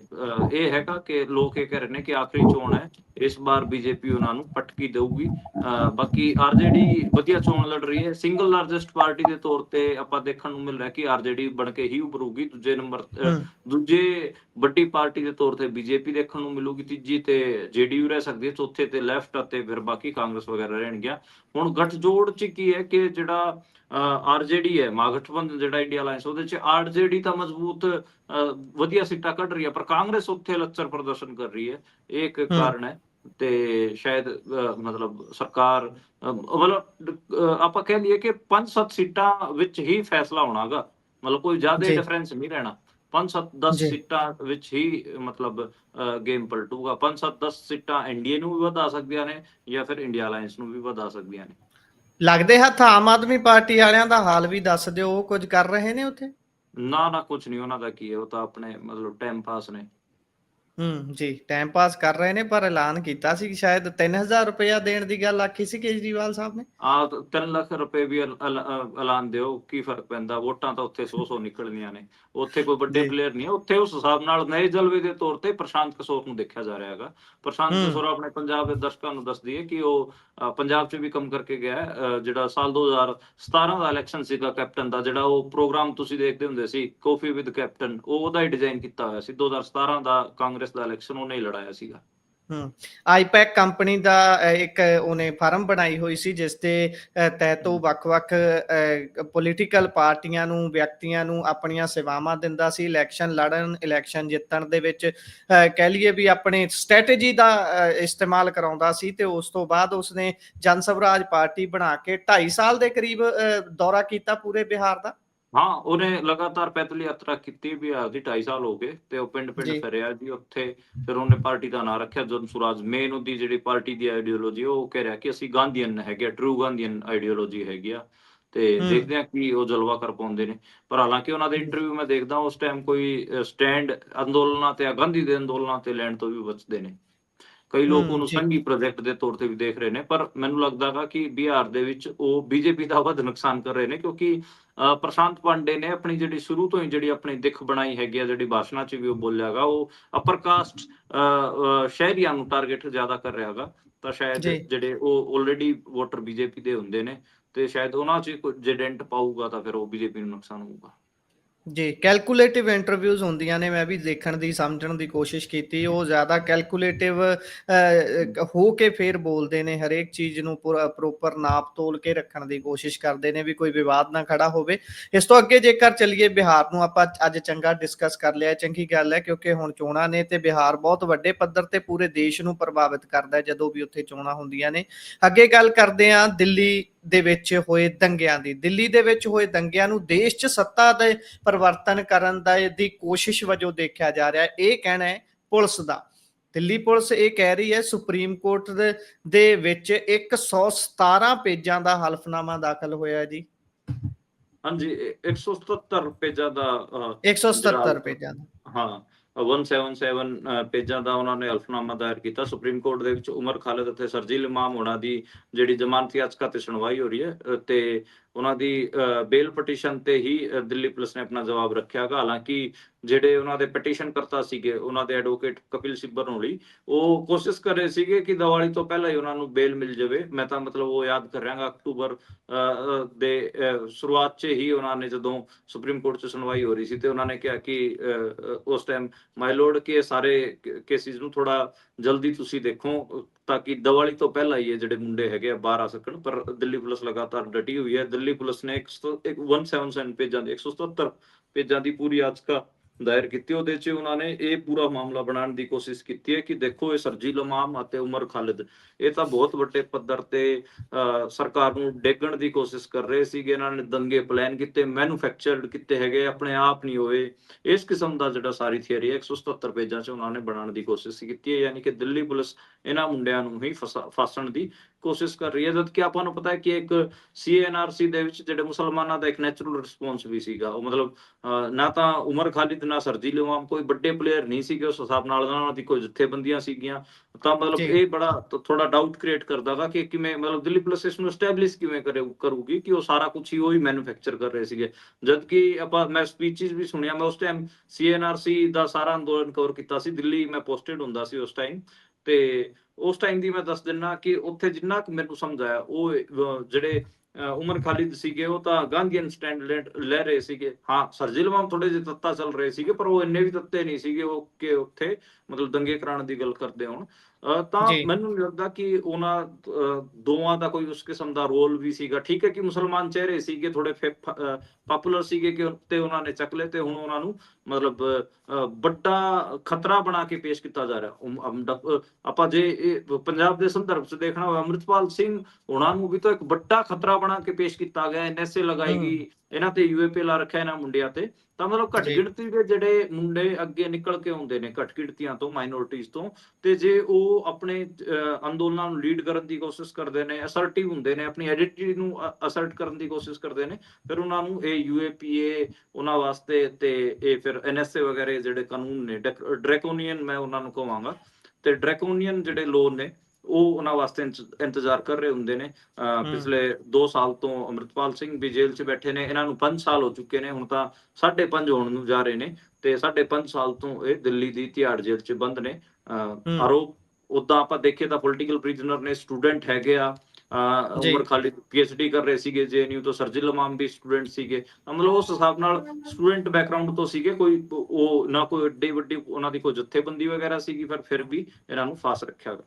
ਇਹ ਹੈਗਾ ਕਿ ਲੋਕ ਇਹ ਕਹਿ ਰਹੇ ਨੇ ਕਿ ਆਖਰੀ ਚੋਣ ਹੈ ਇਸ ਵਾਰ ਬੀਜੇਪੀ ਉਹਨਾਂ ਨੂੰ ਪਟਕੀ ਦੇਊਗੀ ਬਾਕੀ ਆਰਜੇਡੀ ਵਧੀਆ ਚੋਣ ਲੜ ਰਹੀ ਹੈ ਸਿੰਗਲ ਲਾਰਜੈਸਟ ਪਾਰਟੀ ਦੇ ਤੌਰ ਤੇ ਆਪਾਂ ਦੇਖਣ ਨੂੰ ਮਿਲ ਰਿਹਾ ਕਿ ਆਰਜੇਡੀ ਬਣ ਕੇ ਹੀ ਉਭਰੂਗੀ ਦੂਜੇ ਨੰਬਰ ਦੂਜੇ ਵੱਡੀ ਪਾਰਟੀ ਦੇ ਤੌਰ ਤੇ ਬੀਜੇਪੀ ਦੇਖਣ ਨੂੰ ਮਿਲੂਗੀ ਤੀਜੀ ਤੇ ਜੇਡੀਯੂ ਰਹਿ ਸਕਦੀ ਹੈ ਚੌਥੇ ਤੇ ਲੈਫਟ ਅਤੇ ਫਿਰ ਬਾਕੀ ਕਾਂਗਰਸ ਵਗੈਰਾ ਰਹਿਣਗੀਆਂ। ਹੁਣ ਗੱਠਜੋੜ ਚ ਕੀ ਹੈ ਕਿ ਜਿਹੜਾ ਆਰਜੇਡੀ ਹੈ ਮਹਾਗਠਬੰਧਨ ਜਿਹੜਾ ਇੰਡੀਆ ਅਲਾਈਅੰਸ ਉਹਦੇ ਚ ਆਰਜੇਡੀ ਤਾਂ ਮਜ਼ਬੂਤ ਵਧੀਆ ਸੀਟਾਂ ਕੱਢ ਰਹੀ ਹੈ ਪਰ ਕਾਂਗਰਸ ਉੱਥੇ ਲੱਚਰ ਪ੍ਰਦਰਸ਼ਨ ਕਰ ਰਹੀ ਹੈ। ਇਹ ਇੱਕ ਕਾਰਨ ਹੈ ਤੇ ਸ਼ਾਇਦ ਮਤਲਬ ਸਰਕਾਰ ਮਤਲਬ ਆਪਾਂ ਕਹਿ ਲਈਏ ਕਿ 5-7 ਸੀਟਾਂ ਵਿੱਚ ਹੀ ਫੈਸਲਾ ਹੋਣਾਗਾ। ਮਤਲਬ ਕੋਈ ਜ਼ਿਆਦਾ। ਡਿਫਰੈਂਸ ਨਹੀਂ ਰਹਿਣਾ। 5-7 10 ਜੀ। ਸੀਟਾਂ ਵਿੱਚ ਹੀ ਮਤਲਬ ਗੇਮ ਪਲਟੂਗਾ। 5-7 10 ਸੀਟਾਂ ਐਨਡੀਏ ਨੂੰ ਵੀ ਵਧਾ ਸਕਦੀਆਂ ਨੇ ਜਾਂ ਫਿਰ ਇੰਡੀਆ ਅਲਾਈਅੰਸ ਨੂੰ ਵੀ ਵਧਾ ਸਕਦੀਆਂ ਨੇ। ਲੱਗਦੇ ਹੱਥ ਆਮ ਆਦਮੀ ਪਾਰਟੀ ਵਾਲਿਆਂ ਦਾ ਹਾਲ ਵੀ ਦੱਸ ਦਿਓ। ਉਹ ਕੁਝ ਕਰ ਰਹੇ ਨੇ ਉੱਥੇ? ਨਾ ਨਾ ਕੁਝ ਨਹੀਂ। ਉਹਨਾਂ ਦਾ ਕੀ ਹੈ? ਉਹ ਤਾਂ ਆਪਣੇ ਮਤਲਬ ਟਾਈਮ ਪਾਸ ਨੇ। ਹੂੰ ਜੀ ਟਾਈਮ ਪਾਸ ਕਰ ਰਹੇ ਨੇ ਪਰ ਐਲਾਨ ਕੀਤਾ ਸੀ ਕਿ ਸ਼ਾਇਦ 3000 ਰੁਪਇਆ ਦੇਣ ਦੀ ਗੱਲ ਆਖੀ ਸੀ ਕੇਜਰੀਵਾਲ ਸਾਹਿਬ ਨੇ। ਆ 3 ਲੱਖ ਰੁਪਏ ਵੀ ਐਲ- ਐਲ- ਅ, ਐਲਾਨ ਦਿਓ ਕੀ ਫ਼ਰਕ ਪੈਂਦਾ? ਵੋਟਾਂ ਤਾਂ ਉੱਥੇ 100 100 ਨਿਕਲਣੀਆਂ ਨੇ। ਉੱਥੇ ਕੋਈ ਵੱਡੇ ਜੀ। ਪਲੇਅਰ ਨਹੀਂ ਹੈ। ਉੱਥੇ ਉਸ ਹਿਸਾਬ ਨਾਲ ਨਏ ਜਲਵੇ ਦੇ ਤੌਰ ਤੇ ਪ੍ਰਸ਼ਾਂਤ ਕਿਸ਼ੋਰ ਨੂੰ ਦੇਖਿਆ ਜਾ ਰਿਹਾ ਹੈਗਾ। ਪ੍ਰਸ਼ਾਂਤ ਹੂੰ। ਕਿਸ਼ੋਰ ਆਪਣੇ ਪੰਜਾਬ ਦੇ ਦਰਸ਼ਕਾਂ ਨੂੰ ਦੱਸਦੀ ਹੈ ਕਿ ਉਹ ਅ, ਪੰਜਾਬ 'ਚ ਵੀ ਕੰਮ ਕਰਕੇ ਗਿਆ ਹੈ। ਅ, ਜਿਹੜਾ ਸਾਲ 2017 ਦਾ ਇਲੈਕਸ਼ਨ ਸੀਗਾ ਕੈਪਟਨ ਦਾ ਜਿਹੜਾ ਉਹ ਪ੍ਰੋਗਰਾਮ ਤੁਸੀਂ ਦੇਖਦੇ ਹੁੰਦੇ ਸੀ ਕਾਫੀ ਵਿਦ ਕੈਪਟਨ ਉਹ ਉਹਦਾ ਹੀ ਡਿਜ਼ਾਈਨ ਕੀਤਾ ਹੋਇਆ ਸੀ। 2017 ਦਾ ਕਾਂਗਰਸ ਦਾ ਇਲੈਕਸ਼ਨ ਉਹਨੇ ਹੀ ਲੜਾਇਆ ਸੀਗਾ। ਹੂੰ ਆਈਪੈਕ ਕੰਪਨੀ ਦਾ ਇੱਕ ਉਹਨੇ ਫਾਰਮ ਬਣਾਈ ਹੋਈ ਸੀ ਜਿਸ ਅਹ, ਤਹਿਤ ਵੱਖ-ਵੱਖ ਪੋਲੀਟੀਕਲ ਪਾਰਟੀਆਂ ਨੂੰ ਵਿਅਕਤੀਆਂ ਨੂੰ ਆਪਣੀਆਂ ਸੇਵਾਵਾਂ ਦਿੰਦਾ ਸੀ ਇਲੈਕਸ਼ਨ ਲੜਨ ਇਲੈਕਸ਼ਨ ਜਿੱਤਣ ਦੇ ਵਿੱਚ ਕਹਿ ਲਈਏ ਵੀ ਆਪਣੇ ਸਟ੍ਰੈਟੇਜੀ ਦਾ ਇਸਤੇਮਾਲ ਕਰਾਉਂਦਾ ਸੀ ਤੇ ਉਸ ਤੋਂ ਬਾਅਦ ਉਸਨੇ ਜਨ ਸਵਰਾਜ ਪਾਰਟੀ ਬਣਾ ਕੇ 2.5 ਸਾਲ ਦੇ ਕਰੀਬ ਦੌਰਾ ਕੀਤਾ ਪੂਰੇ ਬਿਹਾਰ ਦਾ। ਹਾਂ ਉਹਨੇ ਲਗਾਤਾਰ ਪੈਦਲ ਯਾਤਰਾ ਕੀਤੀ ਬਿਹਾਰ ਦੀ 2.5 ਸਾਲ ਹੋ ਗਏ ਤੇ ਉਹ ਪਿੰਡ ਪਿੰਡ। ਫਿਰਿਆ ਜੀ ਉੱਥੇ। ਫਿਰ ਉਹਨੇ ਪਾਰਟੀ ਦਾ ਨਾਂ ਰੱਖਿਆ ਜਨ ਸੁਰਾਜ ਮੇਨ ਉਹਦੀ ਜਿਹੜੀ ਪਾਰਟੀ ਦੀ ਆਈਡੀਓਲੋਜੀ ਉਹ ਕਹਿ ਰਿਹਾ ਕਿ ਅਸੀਂ ਗਾਂਧੀਅਨ ਹੈਗੇ ਆ ਟਰੂ ਗਾਂਧੀਅਨ ਆਈਡੀਓਲੋਜੀ ਹੈਗੀ ਆ। ਤੇ। ਦੇਖਦੇ ਆ ਕਿ ਉਹ ਜਲਵਾ ਕਰ ਪਾਉਂਦੇ ਨੇ। ਪਰ ਹਾਲਾਂਕਿ ਉਹਨਾਂ ਦੇ ਇੰਟਰਵਿਊ ਮੈਂ ਦੇਖਦਾ ਉਸ ਟਾਈਮ ਕੋਈ ਸਟੈਂਡ ਅੰਦੋਲਨਾਂ ਤੇ ਆ ਗਾਂਧੀ ਦੇ ਅੰਦੋਲਨਾਂ ਤੇ ਲੈਣ ਤੋਂ ਵੀ ਬਚਦੇ ਨੇ। ਕਈ ਲੋਕ ਉਹਨੂੰ। ਸੰਘੀ ਪ੍ਰੋਜੈਕਟ ਦੇ ਤੌਰ ਤੇ ਵੀ ਦੇਖ ਰਹੇ ਨੇ ਪਰ ਮੈਨੂੰ ਲੱਗਦਾਗਾ ਕਿ ਬਿਹਾਰ ਦੇ ਵਿੱਚ ਉਹ ਬੀਜੇਪੀ ਦਾ ਵੱਧ ਨੁਕਸਾਨ ਕਰ ਰਹੇ ਨੇ ਕਿਉਂਕਿ ਪ੍ਰਸ਼ਾਂਤ ਪਾਂਡੇ ਨੇ ਆਪਣੀ ਜਿਹੜੀ ਸ਼ੁਰੂ ਤੋਂ ਹੀ ਜਿਹੜੀ ਆਪਣੀ ਦਿੱਖ ਬਣਾਈ ਹੈਗੀ ਆ ਜਿਹੜੀ ਭਾਸ਼ਣਾ 'ਚ ਵੀ ਉਹ ਬੋਲਿਆਗਾ ਉਹ ਅਪਰ ਕਾਸਟ ਸ਼ਹਿਰੀਆਂ ਨੂੰ ਟਾਰਗੇਟ ਜ਼ਿਆਦਾ ਕਰ ਰਿਹਾਗਾ ਤਾਂ ਸ਼ਾਇਦ। ਜਿਹੜੇ ਉਹ ਆਲਰੇਡੀ ਵੋਟਰ ਬੀਜੇਪੀ ਦੇ ਹੁੰਦੇ ਨੇ ਤੇ ਸ਼ਾਇਦ ਉਹਨਾਂ 'ਚ ਕੋਈ ਜੇ ਡੈਂਟ ਪਾਊਗਾ ਤਾਂ ਫਿਰ ਉਹ ਬੀਜੇਪੀ ਨੂੰ ਨੁਕਸਾਨ ਹੋਊਗਾ ਜੀ ਕੈਲਕੂਲੇਟਿਵ ਇੰਟਰਵਿਊਜ਼ ਹੁੰਦੀਆਂ ਨੇ, ਮੈਂ ਵੀ ਦੇਖਣ ਦੀ, ਸਮਝਣ ਦੀ ਕੋਸ਼ਿਸ਼ ਕੀਤੀ। ਉਹ ਜ਼ਿਆਦਾ ਕੈਲਕੂਲੇਟਿਵ ਹੋ ਕੇ ਫੇਰ ਬੋਲਦੇ ਨੇ, ਹਰੇਕ ਚੀਜ਼ ਨੂੰ ਪੂਰਾ ਪ੍ਰੋਪਰ ਨਾਪ ਤੋਲ ਕੇ ਰੱਖਣ ਦੀ ਕੋਸ਼ਿਸ਼ ਕਰਦੇ ਨੇ ਵੀ ਕੋਈ ਵਿਵਾਦ ਨਾ ਖੜਾ ਹੋਵੇ। ਇਸ ਤੋਂ ਅੱਗੇ ਜੇਕਰ ਚਲੀਏ ਬਿਹਾਰ ਨੂੰ, ਆਪਾਂ ਅੱਜ ਚੰਗਾ ਡਿਸਕਸ ਕਰ ਲਿਆ, ਚੰਗੀ ਗੱਲ ਹੈ, ਕਿਉਂਕਿ ਹੁਣ ਚੋਣਾਂ ਨੇ ਤੇ ਬਿਹਾਰ ਬਹੁਤ ਵੱਡੇ ਪੱਧਰ ਤੇ ਪੂਰੇ ਦੇਸ਼ ਨੂੰ ਪ੍ਰਭਾਵਿਤ ਕਰਦਾ ਜਦੋਂ ਵੀ ਉੱਥੇ ਚੋਣਾਂ ਹੁੰਦੀਆਂ ਨੇ। ਅੱਗੇ ਗੱਲ ਕਰਦੇ ਹਾਂ ਦਿੱਲੀ ਦੇ ਵਿੱਚ ਹੋਏ ਦੰਗਿਆਂ ਦੀ ਦਿੱਲੀ ਦੇ ਵਿੱਚ ਹੋਏ ਦੰਗਿਆਂ ਨੂੰ ਦੇਸ਼ 'ਚ ਸੱਤਾ ਦੇ ਪਰਿਵਰਤਨ ਕਰਨ ਦਾ ਦੀ ਕੋਸ਼ਿਸ਼ ਵਜੋਂ ਦੇਖਿਆ ਜਾ ਰਿਹਾ ਹੈ। ਇਹ ਕਹਿਣਾ ਹੈ ਪੁਲਿਸ ਦਾ। ਦਿੱਲੀ ਪੁਲਿਸ ਇਹ ਕਹਿ ਰਹੀ ਹੈ ਸੁਪਰੀਮ ਕੋਰਟ ਦੇ ਵਿੱਚ 117 ਪੇਜਾਂ ਦਾ ਹਲਫਨਾਮਾ ਦਾਖਲ ਹੋਇਆ ਜੀ। ਹਾਂਜੀ ਇਹ 177 ਪੇਜਾਂ ਦਾ ਅ, 177 ਜਿਹੜਾ- ਪੇਜਾਂ ਦਾ। ਹਾਂ 177 ਅ, ਪੇਜਾਂ ਦਾ ਉਹਨਾਂ ਨੇ ਹਲਫਨਾਮਾ ਦਾਇਰ ਕੀਤਾ। ਸੁਪਰੀਮ ਕੋਰਟ ਦੇ ਵਿੱਚ ਉਮਰ ਖਾਲਦ ਅਤੇ ਸਰਜੀਲ ਇਮਾਮ ਹੋਣਾ ਦੀ ਜਿਹੜੀ ਜ਼ਮਾਨਤੀ ਅਚਕਾ ਤੇ ਸੁਣਵਾਈ ਹੋ ਰਹੀ ਹੈ ਤੇ ਉਹਨਾਂ ਦੀ ਬੇਲ ਪਟੀਸ਼ਨ ਤੇ ਹੀ ਦਿੱਲੀ ਪੁਲਿਸ ਨੇ ਆਪਣਾ ਜਵਾਬ ਰੱਖਿਆਗਾ ਹਾਲਾਂਕਿ ਜਿਹੜੇ ਉਹਨਾਂ ਦੇ ਪਟੀਸ਼ਨ ਕਰਤਾ ਸੀਗੇ, ਉਹਨਾਂ ਦੇ ਐਡਵੋਕੇਟ ਕਪਿਲ ਸਿੱਬਰ ਹੋਲੀ ਉਹ ਕੋਸ਼ਿਸ਼ ਕਰ ਰਹੇ ਸੀਗੇ ਕਿ ਦੀਵਾਲੀ ਤੋਂ ਪਹਿਲਾਂ ਹੀ ਉਹਨਾਂ ਨੂੰ ਬੇਲ ਮਿਲ ਜਾਵੇ। ਮੈਂ ਤਾਂ ਮਤਲਬ ਉਹ ਯਾਦ ਕਰ ਰਿਹਾਗਾ ਅਕਤੂਬਰ ਦੇ ਸ਼ੁਰੂਆਤ 'ਚ ਹੀ ਉਹਨਾਂ ਨੇ ਜਦੋਂ ਸੁਪਰੀਮ ਕੋਰਟ 'ਚ ਸੁਣਵਾਈ ਹੋ ਰਹੀ ਸੀ ਤੇ ਉਹਨਾਂ ਨੇ ਕਿਹਾ ਕਿ ਉਸ ਟਾਈਮ ਮਾਈ ਲੋਰਡ ਕਿ ਸਾਰੇ ਕੇਸਿਸ ਨੂੰ ਥੋੜਾ ਜਲਦੀ ਤੁਸੀਂ ਦੇਖੋ, ਤਾਂ ਕਿ ਦੀਵਾਲੀ ਤੋਂ ਪਹਿਲਾਂ ਹੀ ਇਹ ਜਿਹੜੇ ਮੁੰਡੇ ਹੈਗੇ ਆ, ਬਾਹਰ ਆ ਸਕਣ। ਪਰ ਦਿੱਲੀ ਪੁਲਿਸ ਲਗਾਤਾਰ ਡਟੀ ਹੋਈ ਹੈ। ਦਿੱਲੀ ਪੁਲਿਸ ਨੇ 177 ਪੇਜਾਂ ਦੇ 177 ਪੇਜਾਂ ਦੀ ਪੂਰੀ ਯਾਚਕਾ ਦਾਇਰ ਕੀਤੀ। ਉਹਦੇ 'ਚ ਉਹਨਾਂ ਨੇ ਇਹ ਪੂਰਾ ਮਾਮਲਾ ਬਣਾਉਣ ਦੀ ਕੋਸ਼ਿਸ਼ ਕੀਤੀ ਹੈ ਕਿ ਦੇਖੋ ਇਹ ਸਰਜੀਲ ਇਮਾਮ ਅਤੇ ਉਮਰ ਖਾਲਿਦ, ਇਹ ਤਾਂ ਬਹੁਤ ਵੱਡੇ ਪੱਧਰ ਤੇ ਸਰਕਾਰ ਨੂੰ ਡੇਗਣ ਦੀ ਕੋਸ਼ਿਸ਼ ਕਰ ਰਹੇ ਸੀਗੇ। ਇਹਨਾਂ ਨੇ ਦੰਗੇ ਪਲਾਨ ਕੀਤੇ ਮੈਨੂਫੈਕਚਰਡ ਕੀਤੇ ਹੈਗੇ, ਆਪਣੇ ਆਪ ਨਹੀਂ ਹੋਏ। ਇਸ ਕਿਸਮ ਦਾ ਜਿਹੜਾ ਸਾਰੀ ਥਿਅਰੀ ਹੈ 177 ਪੇਜਾਂ 'ਚ ਉਹਨਾਂ ਨੇ ਬਣਾਉਣ ਦੀ ਕੋਸ਼ਿਸ਼ ਕੀਤੀ ਹੈ, ਯਾਨੀ ਕਿ ਦਿੱਲੀ ਪੁਲਿਸ ਇਹਨਾਂ ਮੁੰਡਿਆਂ ਨੂੰ ਹੀ ਫਸਾ- ਫਾਸਣ ਦੀ ਕੋਸ਼ਿਸ਼ ਕਰ ਰਹੀ ਹੈ ਜਦ ਕਿ ਆਪਾਂ ਨੂੰ ਪਤਾ ਹੈ ਕਿ ਇੱਕ ਸੀਐਨਆਰਸੀ ਦੇ ਵਿੱਚ ਜਿਹੜੇ ਮੁਸਲਮਾਨਾਂ ਦਾ ਇੱਕ ਨੈਚੁਰਲ ਰਿਸਪੌਂਸ ਵੀ ਸੀਗਾ ਉਹ ਮਤਲਬ ਨਾ ਤਾਂ ਉਮਰ ਖਾਲਿਦ ਨਾ ਸਰਜੀਲ ਇਮਾਮ ਕੋਈ ਵੱਡੇ ਪਲੇਅਰ ਨਹੀਂ ਸੀਗੇ ਉਸ ਹਿਸਾਬ ਨਾਲ ਉਹਨਾਂ ਦੀ ਕੋਈ ਜਥੇਬੰਦੀਆਂ ਸੀਗੀਆਂ ਤਾਂ ਮਤਲਬ। ਇਹ ਬੜਾ ਥੋੜਾ ਡਾਊਟ ਕ੍ਰੀਏਟ ਕਰਦਾਗਾ ਕਿ ਕਿਵੇਂ ਮਤਲਬ ਦਿੱਲੀ ਪੁਲਿਸ ਇਸ ਨੂੰ ਸਟੈਬਲਿਸ਼ ਕਿਵੇਂ ਕਰੇ ਕਰੂਗੀ ਕਿ ਉਹ ਸਾਰਾ ਕੁਝ ਹੀ ਉਹੀ ਮੈਨੂਫੈਕਚਰ ਕਰ ਰਹੇ ਸੀਗੇ ਜਦ ਕਿ ਆਪਾਂ ਮੈਂ ਸਪੀਚਸ ਵੀ ਸੁਣਿਆ ਮੈਂ ਉਸ ਟਾਈਮ ਸੀਐਨਆਰਸੀ ਦਾ ਸਾਰਾ ਅੰਦੋਲਨ ਕਵਰ ਕੀਤਾ ਸੀ ਦਿੱਲੀ ਮੈਂ ਪੋਸਟਡ ਹੁੰਦਾ ਸੀ ਉਸ ਟਾਈਮ ਤੇ ਉਸ ਟਾਈਮ ਦੀ ਮੈਂ ਦੱਸ ਦਿੰਨਾ ਕਿ ਉੱਥੇ ਜਿੰਨਾ ਕੁ ਮੈਨੂੰ ਸਮਝ ਆਇਆ, ਉਹ ਜਿਹੜੇ ਉਮਰ ਖਾਲਿਦ ਸੀਗੇ, ਉਹ ਤਾਂ ਗਾਂਧੀਅਨ ਸਟੈਂਡ ਲੈ ਰਹੇ ਸੀਗੇ। ਹਾਂ, ਸਰਜੀਲ ਥੋੜੇ ਜਿਹੇ ਤੱਤਾ ਚੱਲ ਰਹੇ ਸੀਗੇ, ਪਰ ਉਹ ਇੰਨੇ ਵੀ ਤੱਤੇ ਨਹੀਂ ਸੀਗੇ, ਉਹ ਕਿ ਉੱਥੇ ਮਤਲਬ ਦੰਗੇ ਕਰਾਉਣ ਦੀ ਗੱਲ ਕਰਦੇ ਹੋਣ। ਤਾਂ। ਮੈਨੂੰ ਨਹੀਂ ਲੱਗਦਾ ਕਿ ਉਹਨਾਂ ਦੋਵਾਂ ਦਾ ਕੋਈ ਉਸ ਕਿਸਮ ਦਾ ਰੋਲ ਵੀ ਸੀਗਾ ਠੀਕ ਹੈ ਕਿ ਮੁਸਲਮਾਨ ਚਿਹਰੇ ਸੀਗੇ ਥੋੜੇ ਪਪੂਲਰ ਸੀਗੇ ਕਿ ਤੇ ਉਹਨਾਂ ਨੇ ਚੱਕ ਲਏ ਤੇ ਹੁਣ ਉਹਨਾਂ ਨੂੰ ਮਤਲਬ ਵੱਡਾ ਖਤਰਾ ਬਣਾ ਕੇ ਪੇਸ਼ ਕੀਤਾ ਜਾ ਰਿਹਾ ਆਪਾਂ ਜੇ ਪੰਜਾਬ ਦੇ ਸੰਦਰਭ 'ਚ ਦੇਖਣਾ ਹੋਵੇ ਅਮਰਿਤਪਾਲ ਸਿੰਘ ਉਹਨਾਂ ਨੂੰ ਵੀ ਤਾਂ ਇੱਕ ਵੱਡਾ ਖਤਰਾ ਬਣਾ ਕੇ ਪੇਸ਼ ਕੀਤਾ ਗਿਆ ਐਨਐਸਏ ਲਗਾਈ। ਗਈ ਇਹਨਾਂ ਤੇ ਯੂਏਪੀ ਲਾ ਰੱਖਿਆ ਇਹਨਾਂ ਮੁੰਡਿਆਂ ਤੇ ਤਾਂ ਮਤਲਬ ਘੱਟ। ਗਿਣਤੀ ਦੇ ਜਿਹੜੇ ਮੁੰਡੇ ਅੱਗੇ ਨਿਕਲ ਕੇ ਆਉਂਦੇ ਨੇ ਘੱਟ ਗਿਣਤੀਆਂ ਤੋਂ ਮਾਈਨੋਰਿਟੀਜ਼ ਤੋਂ ਤੇ ਜੇ ਉਹ ਆਪਣੇ ਅੰਦੋਲਨਾਂ ਨੂੰ ਲੀਡ ਕਰਨ ਦੀ ਕੋਸ਼ਿਸ਼ ਕਰਦੇ ਨੇ ਅਸਰਟਿਵ ਹੁੰਦੇ ਨੇ ਆਪਣੀ ਆਇਡੈਂਟੀਟੀ ਨੂੰ ਅਸਰਟ ਕਰਨ ਦੀ ਕੋਸ਼ਿਸ਼ ਕਰਦੇ ਨੇ ਫਿਰ ਉਹਨਾਂ ਨੂੰ ਇਹ ਯੂਏਪੀਏ ਉਹਨਾਂ ਵਾਸਤੇ ਤੇ ਇਹ ਫਿਰ ਐਨਐਸਏ ਵਗੈਰਾ ਜਿਹੜੇ ਕਾਨੂੰਨ ਨੇ ਡਰੈਕੋਨੀਅਨ ਮੈਂ ਉਹਨਾਂ ਨੂੰ ਕਹਾਂਗਾ ਤੇ ਡਰੈਕੋਨੀਅਨ ਜਿਹੜੇ ਲੋਨ ਨੇ ਉਹ ਉਹਨਾਂ ਵਾਸਤੇ ਇੰਤ- ਇੰਤਜ਼ਾਰ ਕਰ ਰਹੇ ਹੁੰਦੇ ਨੇ। ਪਿਛਲੇ 2 ਸਾਲ ਤੋਂ ਅਮਰਿਤਪਾਲ ਸਿੰਘ ਵੀ ਜੇਲ੍ਹ 'ਚ ਬੈਠੇ ਨੇ। ਇਹਨਾਂ ਨੂੰ 5 ਸਾਲ ਹੋ ਚੁੱਕੇ ਨੇ। ਹੁਣ ਤਾਂ 5.5 ਹੋਣ ਨੂੰ ਜਾ ਰਹੇ ਨੇ ਤੇ 5.5 ਸਾਲ ਤੋਂ ਇਹ ਦਿੱਲੀ ਦੀ ਤਿਹਾੜ ਜੇਲ੍ਹ 'ਚ ਬੰਦ ਨੇ। ਆਰੋਪ ਉਦਾਂ ਆਪਾਂ ਦੇਖੀਏ ਤਾਂ ਪੋਲੀਟੀਕਲ ਪ੍ਰਿਜ਼ਨਰ ਨੇ ਸਟੂਡੈਂਟ ਹੈਗੇ ਆ। ਉਮਰ ਖਾਲਿਦ ਪੀਐਚਡੀ ਕਰ ਰਹੇ ਸੀਗੇ ਜੇਐਨਯੂ ਤੋਂ ਸਰਜਿਲ ਇਮਾਮ ਵੀ ਸਟੂਡੈਂਟ ਸੀਗੇ। ਮਤਲਬ ਉਸ ਹਿਸਾਬ ਨਾਲ ਸਟੂਡੈਂਟ ਬੈਕਗ੍ਰਾਉਂਡ ਤੋਂ ਸੀਗੇ ਕੋਈ ਉਹ ਨਾ ਕੋਈ ਏਡੀ ਵੱਡੀ ਉਹਨਾਂ ਦੀ ਕੋਈ ਜਥੇਬੰਦੀ ਵਗੈਰਾ ਸੀਗੀ ਪਰ ਫਿਰ ਵੀ ਇਹਨਾਂ ਨੂੰ ਫਾਸ ਰੱਖਿਆ ਗਿਆ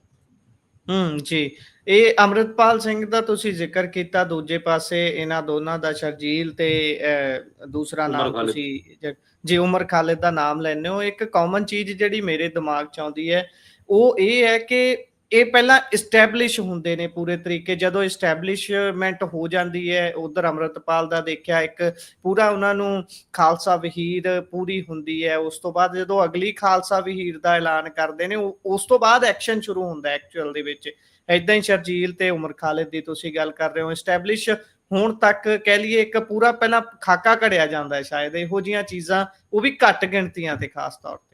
ਹੂੰ ਜੀ ਇਹ ਅਮਰਿਤਪਾਲ ਸਿੰਘ ਦਾ ਤੁਸੀਂ ਜ਼ਿਕਰ ਕੀਤਾ ਦੂਜੇ ਪਾਸੇ ਇਹਨਾਂ ਦੋਨਾਂ ਦਾ ਸ਼ਰਜੀਲ ਤੇ ਅਹ, ਦੂਸਰਾ ਉਮਰ ਨਾਮ ਖਾਲਿਦ। ਤੁਸੀਂ ਜ- ਜੀ ਉਮਰ ਖਾਲਿਦ ਦਾ ਨਾਮ ਲੈਂਦੇ ਹੋ ਇੱਕ ਕਾਮਨ ਚੀਜ਼ ਜਿਹੜੀ ਮੇਰੇ ਦਿਮਾਗ 'ਚ ਆਉਂਦੀ ਹੈ ਉਹ ਇਹ ਹੈ ਕਿ ਇਹ ਪਹਿਲਾਂ ਇਸਟੈਬਲਿਸ਼ ਹੁੰਦੇ ਨੇ ਪੂਰੇ ਤਰੀਕੇ। ਜਦੋਂ ਇਸਟੈਬਲਿਸ਼ਮੈਂਟ ਹੋ ਜਾਂਦੀ ਹੈ, ਉਧਰ ਅੰਮ੍ਰਿਤਪਾਲ ਦਾ ਦੇਖਿਆ, ਇੱਕ ਪੂਰਾ ਉਹਨਾਂ ਨੂੰ ਖਾਲਸਾ ਵਹੀਰ ਪੂਰੀ ਹੁੰਦੀ ਹੈ। ਉਸ ਤੋਂ ਬਾਅਦ ਜਦੋਂ ਅਗਲੀ ਖਾਲਸਾ ਵਹੀਰ ਦਾ ਐਲਾਨ ਕਰਦੇ ਨੇ ਉਸ ਤੋਂ ਬਾਅਦ ਐਕਸ਼ਨ ਸ਼ੁਰੂ ਹੁੰਦਾ ਐਕਚੁਅਲ ਦੇ ਵਿੱਚ। ਐਦਾਂ ਹੀ ਸ਼ਰਜੀਲ ਤੇ ਉਮਰ ਖਾਲਿਦ ਦੀ ਤੁਸੀਂ ਗੱਲ ਕਰ ਰਹੇ ਹੋ। ਇਸਟੈਬਲਿਸ਼ ਹੁਣ ਤੱਕ ਕਹਿ ਲਈਏ, ਇੱਕ ਪੂਰਾ ਪਹਿਲਾਂ ਖਾਕਾ ਘੜਿਆ ਜਾਂਦਾ ਹੈ ਸ਼ਾਇਦ। ਇਹੋ ਜੀਆਂ ਚੀਜ਼ਾਂ ਉਹ ਵੀ ਘੱਟ ਗਿਣਤੀਆਂ ਤੇ ਖਾਸ ਤੌਰ ਤੇ।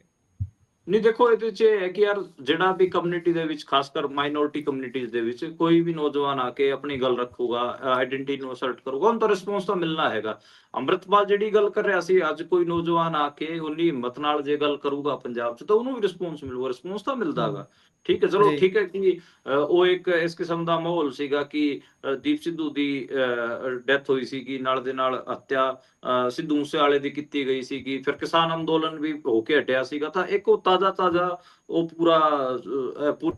ਨਹੀਂ ਦੇਖੋ ਇਹਦੇ ਚ ਇਹ ਹੈ ਕਿ ਯਾਰ ਜਿਹੜਾ ਵੀ ਕਮਿਊਨਿਟੀ ਦੇ ਵਿੱਚ ਖਾਸ ਕਰ ਮਾਈਨੋਰਿਟੀ ਕਮਿਊਨਿਟੀਜ਼ ਦੇ ਵਿੱਚ ਕੋਈ ਵੀ ਨੌਜਵਾਨ ਆ ਕੇ ਆਪਣੀ ਗੱਲ ਰੱਖੂਗਾ ਆਇਡੈਂਟੀ ਨੂੰ ਅਸਰਟ ਕਰੂਗਾ ਉਹਨੂੰ ਤਾਂ ਰਿਸਪੌਂਸ ਤਾਂ ਮਿਲਣਾ ਹੈਗਾ। ਅੰਮ੍ਰਿਤਪਾਲ ਜਿਹੜੀ ਗੱਲ ਕਰ ਰਿਹਾ ਸੀ ਅੱਜ ਕੋਈ ਨੌਜਵਾਨ ਆ ਕੇ ਉਨੀ ਹਿੰਮਤ ਨਾਲ ਜੇ ਗੱਲ ਕਰੂਗਾ ਪੰਜਾਬ 'ਚ ਤਾਂ ਉਹਨੂੰ ਵੀ ਰਿਸਪੌਂਸ ਮਿਲੂਗਾ ਰਿਸਪੌਂਸ ਤਾਂ ਮਿਲਦਾਗਾ ਠੀਕ ਹੈ ਚਲੋ। ਠੀਕ ਹੈ ਕਿ ਉਹ ਇੱਕ ਇਸ ਕਿਸਮ ਦਾ ਮਾਹੌਲ ਸੀਗਾ ਕਿ ਦੀਪ ਸਿੱਧੂ ਦੀ ਡੈਥ ਹੋਈ ਸੀ ਕਿ ਨਾਲ ਦੇ ਨਾਲ ਹੱਤਿਆ ਸਿੱਧੂ ਮੂਸੇਵਾਲੇ ਦੀ ਕੀਤੀ ਗਈ ਸੀ ਕਿ ਫਿਰ ਕਿਸਾਨ ਅੰਦੋਲਨ ਵੀ ਹੋ ਕੇ ਹਟਿਆ ਸੀਗਾ ਤਾਂ ਇੱਕ ਉਹ ਤਾਜ਼ਾ ਤਾਜ਼ਾ ਉਹ ਪੂਰਾ ਅ, ਪੂਰਾ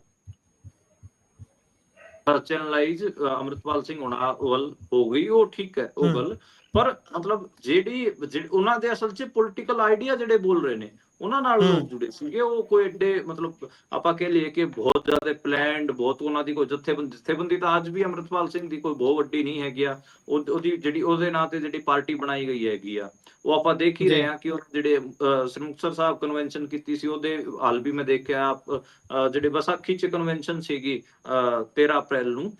ਚੈਨਲਾਈਜ਼ ਅਮਰਿਤਪਾਲ ਸਿੰਘ ਹੋਣਾ ਵੱਲ ਹੋ ਗਈ ਉਹ ਠੀਕ ਹੈ ਉਹ। ਗੱਲ ਪਰ ਮਤਲਬ ਜਿਹੜੀ- ਉਹਨਾਂ ਦੇ ਅਸਲ 'ਚ ਪੋਲਿਟੀਕਲ ਆਈਡੀਆ ਜਿਹੜੇ ਬੋਲ ਰਹੇ ਨੇ ਉਹਨਾਂ ਨਾਲ। ਲੋਕ ਜੁੜੇ ਸੀਗੇ ਉਹ ਕੋਈ ਏਡੇ ਮਤਲਬ ਆਪਾਂ ਕਹਿ ਲਈਏ ਕਿ ਬਹੁਤ ਜ਼ਿਆਦਾ ਪਲਾਨਡ ਬਹੁਤ ਉਹਨਾਂ ਦੀ ਕੋਈ ਜਥੇਬੰਦੀ ਜਥੇਬੰਦੀ ਤਾਂ ਅੱਜ ਵੀ ਅਮਰਿਤਪਾਲ ਸਿੰਘ ਦੀ ਕੋਈ ਬਹੁਤ ਵੱਡੀ ਨਹੀਂ ਹੈਗੀ ਆ ਉਹ- ਉਹਦੀ ਜਿਹੜੀ ਉਹਦੇ ਨਾਂ ਤੇ ਜਿਹੜੀ ਪਾਰਟੀ ਬਣਾਈ ਗਈ ਹੈਗੀ ਆ ਉਹ ਆਪਾਂ ਦੇਖ ਹੀ। ਰਹੇ ਹਾਂ ਕਿ ਉਹ ਜਿਹੜੇ ਅਹ, ਸ੍ਰੀ ਮੁਕਤਸਰ ਸਾਹਿਬ ਕਨਵੈਨਸ਼ਨ ਕੀਤੀ ਸੀ ਉਹਦੇ ਹਾਲ ਵੀ ਮੈਂ ਦੇਖਿਆ ਜਿਹੜੇ ਵਿਸਾਖੀ ਚ ਕਨਵੈਨਸ਼ਨ ਸੀਗੀ ਅਹ, 13 ਅਪ੍ਰੈਲ ਨੂੰ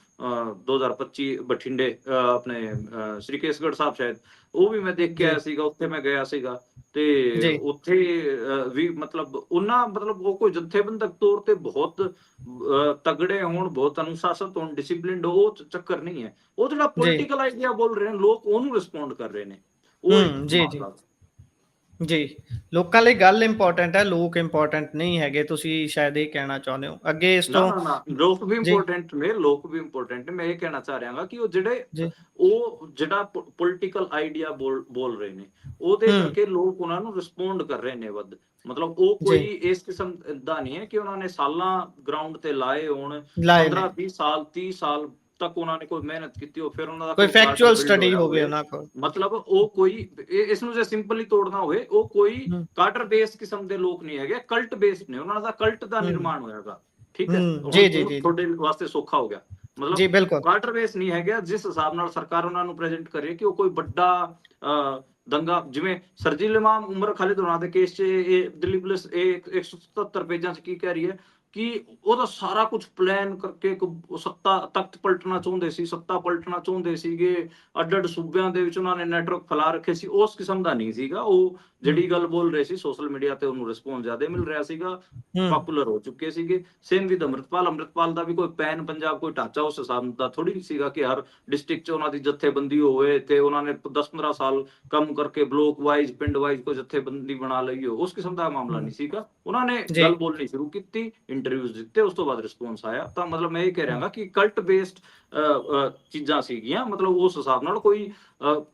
2025 ਬਠਿੰਡੇ ਆਪਣੇ ਸ੍ਰੀ ਕੇਸਗੜ੍ਹ ਸਾਹਿਬ ਸ਼ਾਇਦ ਉਹ ਵੀ ਮੈਂ ਦੇਖ ਕੇ ਆਇਆ। ਸੀਗਾ ਉੱਥੇ ਮੈਂ ਗਿਆ ਸੀਗਾ। ਤੇ ਉੱਥੇ ਵੀ ਮਤਲਬ ਉਹਨਾਂ ਮਤਲਬ ਉਹ ਕੋਈ ਜਥੇਬੰਦਕ ਤੌਰ ਤੇ ਬਹੁਤ ਤਗੜੇ ਹੋਣ ਬਹੁਤ ਅਨੁਸ਼ਾਸਿਤ ਹੋਣ ਡਿਸਪਲਿਨਡ ਉਹ ਚੱਕਰ ਨਹੀਂ ਹੈ ਉਹ ਜਿਹੜਾ ਪੋਲਿਟੀਕਲ ਆਈਡੀਆ ਬੋਲ ਰਹੇ ਨੇ ਲੋਕ ਉਹਨੂੰ ਰਿਸਪੌਂਡ ਕਰ ਰਹੇ ਨੇ ਉਹ ਜੀ, ਜੀ। ਜੀ ਲੋਕਾਂ ਲਈ ਗੱਲ ਇੰਪੋਰਟੈਂਟ ਹੈ ਲੋਕ ਇੰਪੋਰਟੈਂਟ ਨਹੀਂ ਹੈਗੇ ਤੁਸੀਂ ਸ਼ਾਇਦ ਇਹ ਕਹਿਣਾ ਚਾਹੁੰਦੇ ਹੋ ਅੱਗੇ ਇਸ ਤੋਂ ਨਾ ਨਾ ਲੋਕ ਵੀ। ਇੰਪੋਰਟੈਂਟ ਨੇ ਲੋਕ ਵੀ ਇੰਪੋਰਟੈਂਟ ਨੇ ਮੈਂ ਇਹ ਕਹਿਣਾ ਚਾਹ ਰਿਹਾਗਾ ਕਿ ਉਹ ਜਿਹੜੇ। ਉਹ ਜਿਹੜਾ ਪੋਲਿਟੀਕਲ ਆਈਡੀਆ ਬੋਲ ਰਹੇ ਨੇ ਉਹਦੇ। ਕਰਕੇ ਲੋਕ ਉਹਨਾਂ ਨੂੰ ਰਿਸਪੌਂਡ ਕਰ ਰਹੇ ਨੇ ਵੱਧ ਮਤਲਬ ਉਹ ਕੋਈ ਇਸ ਕਿਸਮ ਦਾ ਨਹੀਂ ਹੈ ਕਿ ਉਹਨਾਂ ਨੇ ਸਾਲਾਂ ਗਰਾਊਂਡ ਤੇ ਲਾਏ ਹੋਣ ਲਾਏ 15 ਨੇ 20 ਸਾਲ 30 ਸਾਲ ਤੱਕ ਉਹਨਾਂ ਨੇ ਕੋਈ ਮਿਹਨਤ ਕੀਤੀ ਹੋ ਫਿਰ ਉਹਨਾਂ ਦਾ ਕੋਈ ਫੈਕਚੁਅਲ ਸਟੱਡੀ ਹੋਵੇ ਉਹਨਾਂ ਕੋਲ ਮਤਲਬ ਉਹ ਕੋਈ ਇਸ ਨੂੰ ਜੇ ਸਿੰਪਲੀ ਤੋੜਨਾ ਹੋਵੇ ਉਹ ਕੋਈ। ਕਾਡਰ ਬੇਸ ਕਿਸਮ ਦੇ ਲੋਕ ਨਹੀਂ ਹੈਗੇ ਕਲਟ ਬੇਸਡ ਨੇ ਉਹਨਾਂ ਦਾ ਕਲਟ ਦਾ। ਨਿਰਮਾਣ ਹੋਇਆਗਾ ਠੀਕ ਹੈ ਜੀ, ਜੀ, ਜੀ। ਤੁਹਾਡੇ ਵਾਸਤੇ ਸੌਖਾ ਹੋ ਗਿਆ ਮਤਲਬ ਜੀ ਬਿਲਕੁਲ ਕਾਡਰ ਬੇਸ ਨਹੀਂ ਹੈਗਾ ਜਿਸ ਹਿਸਾਬ ਨਾਲ ਸਰਕਾਰ ਉਹਨਾਂ ਨੂੰ ਪ੍ਰੈਜ਼ੈਂਟ ਕਰ ਰਹੀ ਹੈ ਕਿ ਉਹ ਕੋਈ ਵੱਡਾ ਦੰਗਾ ਜਿਵੇਂ ਸਰਜੀਲ ਇਮਾਮ ਉਮਰ ਖਾਲਿਦ ਹੋਣਾ ਦੇ ਕੇਸ 'ਚ ਇਹ ਦਿੱਲੀ ਪੁਲਿਸ ਇਹ 177 ਪੇਜਾਂ 'ਚ ਕੀ ਕਹਿ ਰਹੀ ਹੈ ਕਿ ਉਹਦਾ ਸਾਰਾ ਕੁਝ ਪਲਾਨ ਕਰਕੇ ਇੱਕ ਸੱਤਾ ਤਖਤ ਪਲਟਣਾ ਚਾਹੁੰਦੇ ਸੀ ਸੱਤਾ ਪਲਟਣਾ ਚਾਹੁੰਦੇ ਸੀਗੇ ਅੱਡ ਅੱਡ ਸੂਬਿਆਂ ਦੇ ਵਿੱਚ ਉਹਨਾਂ ਨੇ ਨੈਟਵਰਕ ਫੈਲਾ ਰੱਖੇ ਸੀ ਉਸ ਕਿਸਮ ਦਾ ਨਹੀਂ ਸੀਗਾ ਉਹ ਜਿਹੜੀ ਗੱਲ ਬੋਲ ਰਹੇ ਸੀ ਸੋਸ਼ਲ ਮੀਡੀਆ ਤੇ ਉਹਨੂੰ ਰਿਸਪੌਂਸ ਜ਼ਿਆਦਾ ਮਿਲ ਰਿਹਾ ਸੀਗਾ ਪਪੂਲਰ ਹੋ ਚੁੱਕੇ ਸੀਗੇ ਸੇਮ ਵਿਦ ਅੰਮ੍ਰਿਤਪਾਲ ਅੰਮ੍ਰਿਤਪਾਲ ਦਾ ਵੀ ਕੋਈ ਪੈਨ ਪੰਜਾਬ ਕੋਈ ਢਾਂਚਾ ਉਸ ਹਿਸਾਬ ਦਾ ਥੋੜੀ ਨਹੀਂ ਸੀਗਾ ਕਿ ਹਰ ਡਿਸਟ੍ਰਿਕਟ 'ਚ ਉਹਨਾਂ ਦੀ ਜਥੇਬੰਦੀ ਹੋਵੇ ਤੇ ਉਹਨਾਂ ਨੇ 10-15 ਸਾਲ ਕੰਮ ਕਰਕੇ ਬਲੋਕ ਵਾਈਜ਼ ਪਿੰਡ ਵਾਈਜ਼ ਕੋਈ ਜਥੇਬੰਦੀ ਬਣਾ ਲਈ ਹੋ ਉਸ ਕਿਸਮ ਦਾ ਮਾਮਲਾ ਨਹੀਂ ਸੀਗਾ। ਉਹਨਾਂ ਨੇ। ਗੱਲ ਬੋਲਣੀ ਸ਼ੁਰੂ ਕੀਤੀ ਇੰਟਰਵਿਊਜ਼ ਦਿੱਤੇ ਉਸ ਤੋਂ ਬਾਅਦ ਰਿਸਪੌਂਸ ਆਇਆ। ਤਾਂ ਮਤਲਬ ਮੈਂ ਇਹ ਕਹਿ ਰਿਹਾਗਾ ਕਿ ਕਲਟ ਬੇਸਡ ਚੀਜ਼ਾਂ ਸੀਗੀਆਂ। ਮਤਲਬ ਉਸ ਹਿਸਾਬ ਨਾਲ ਕੋਈ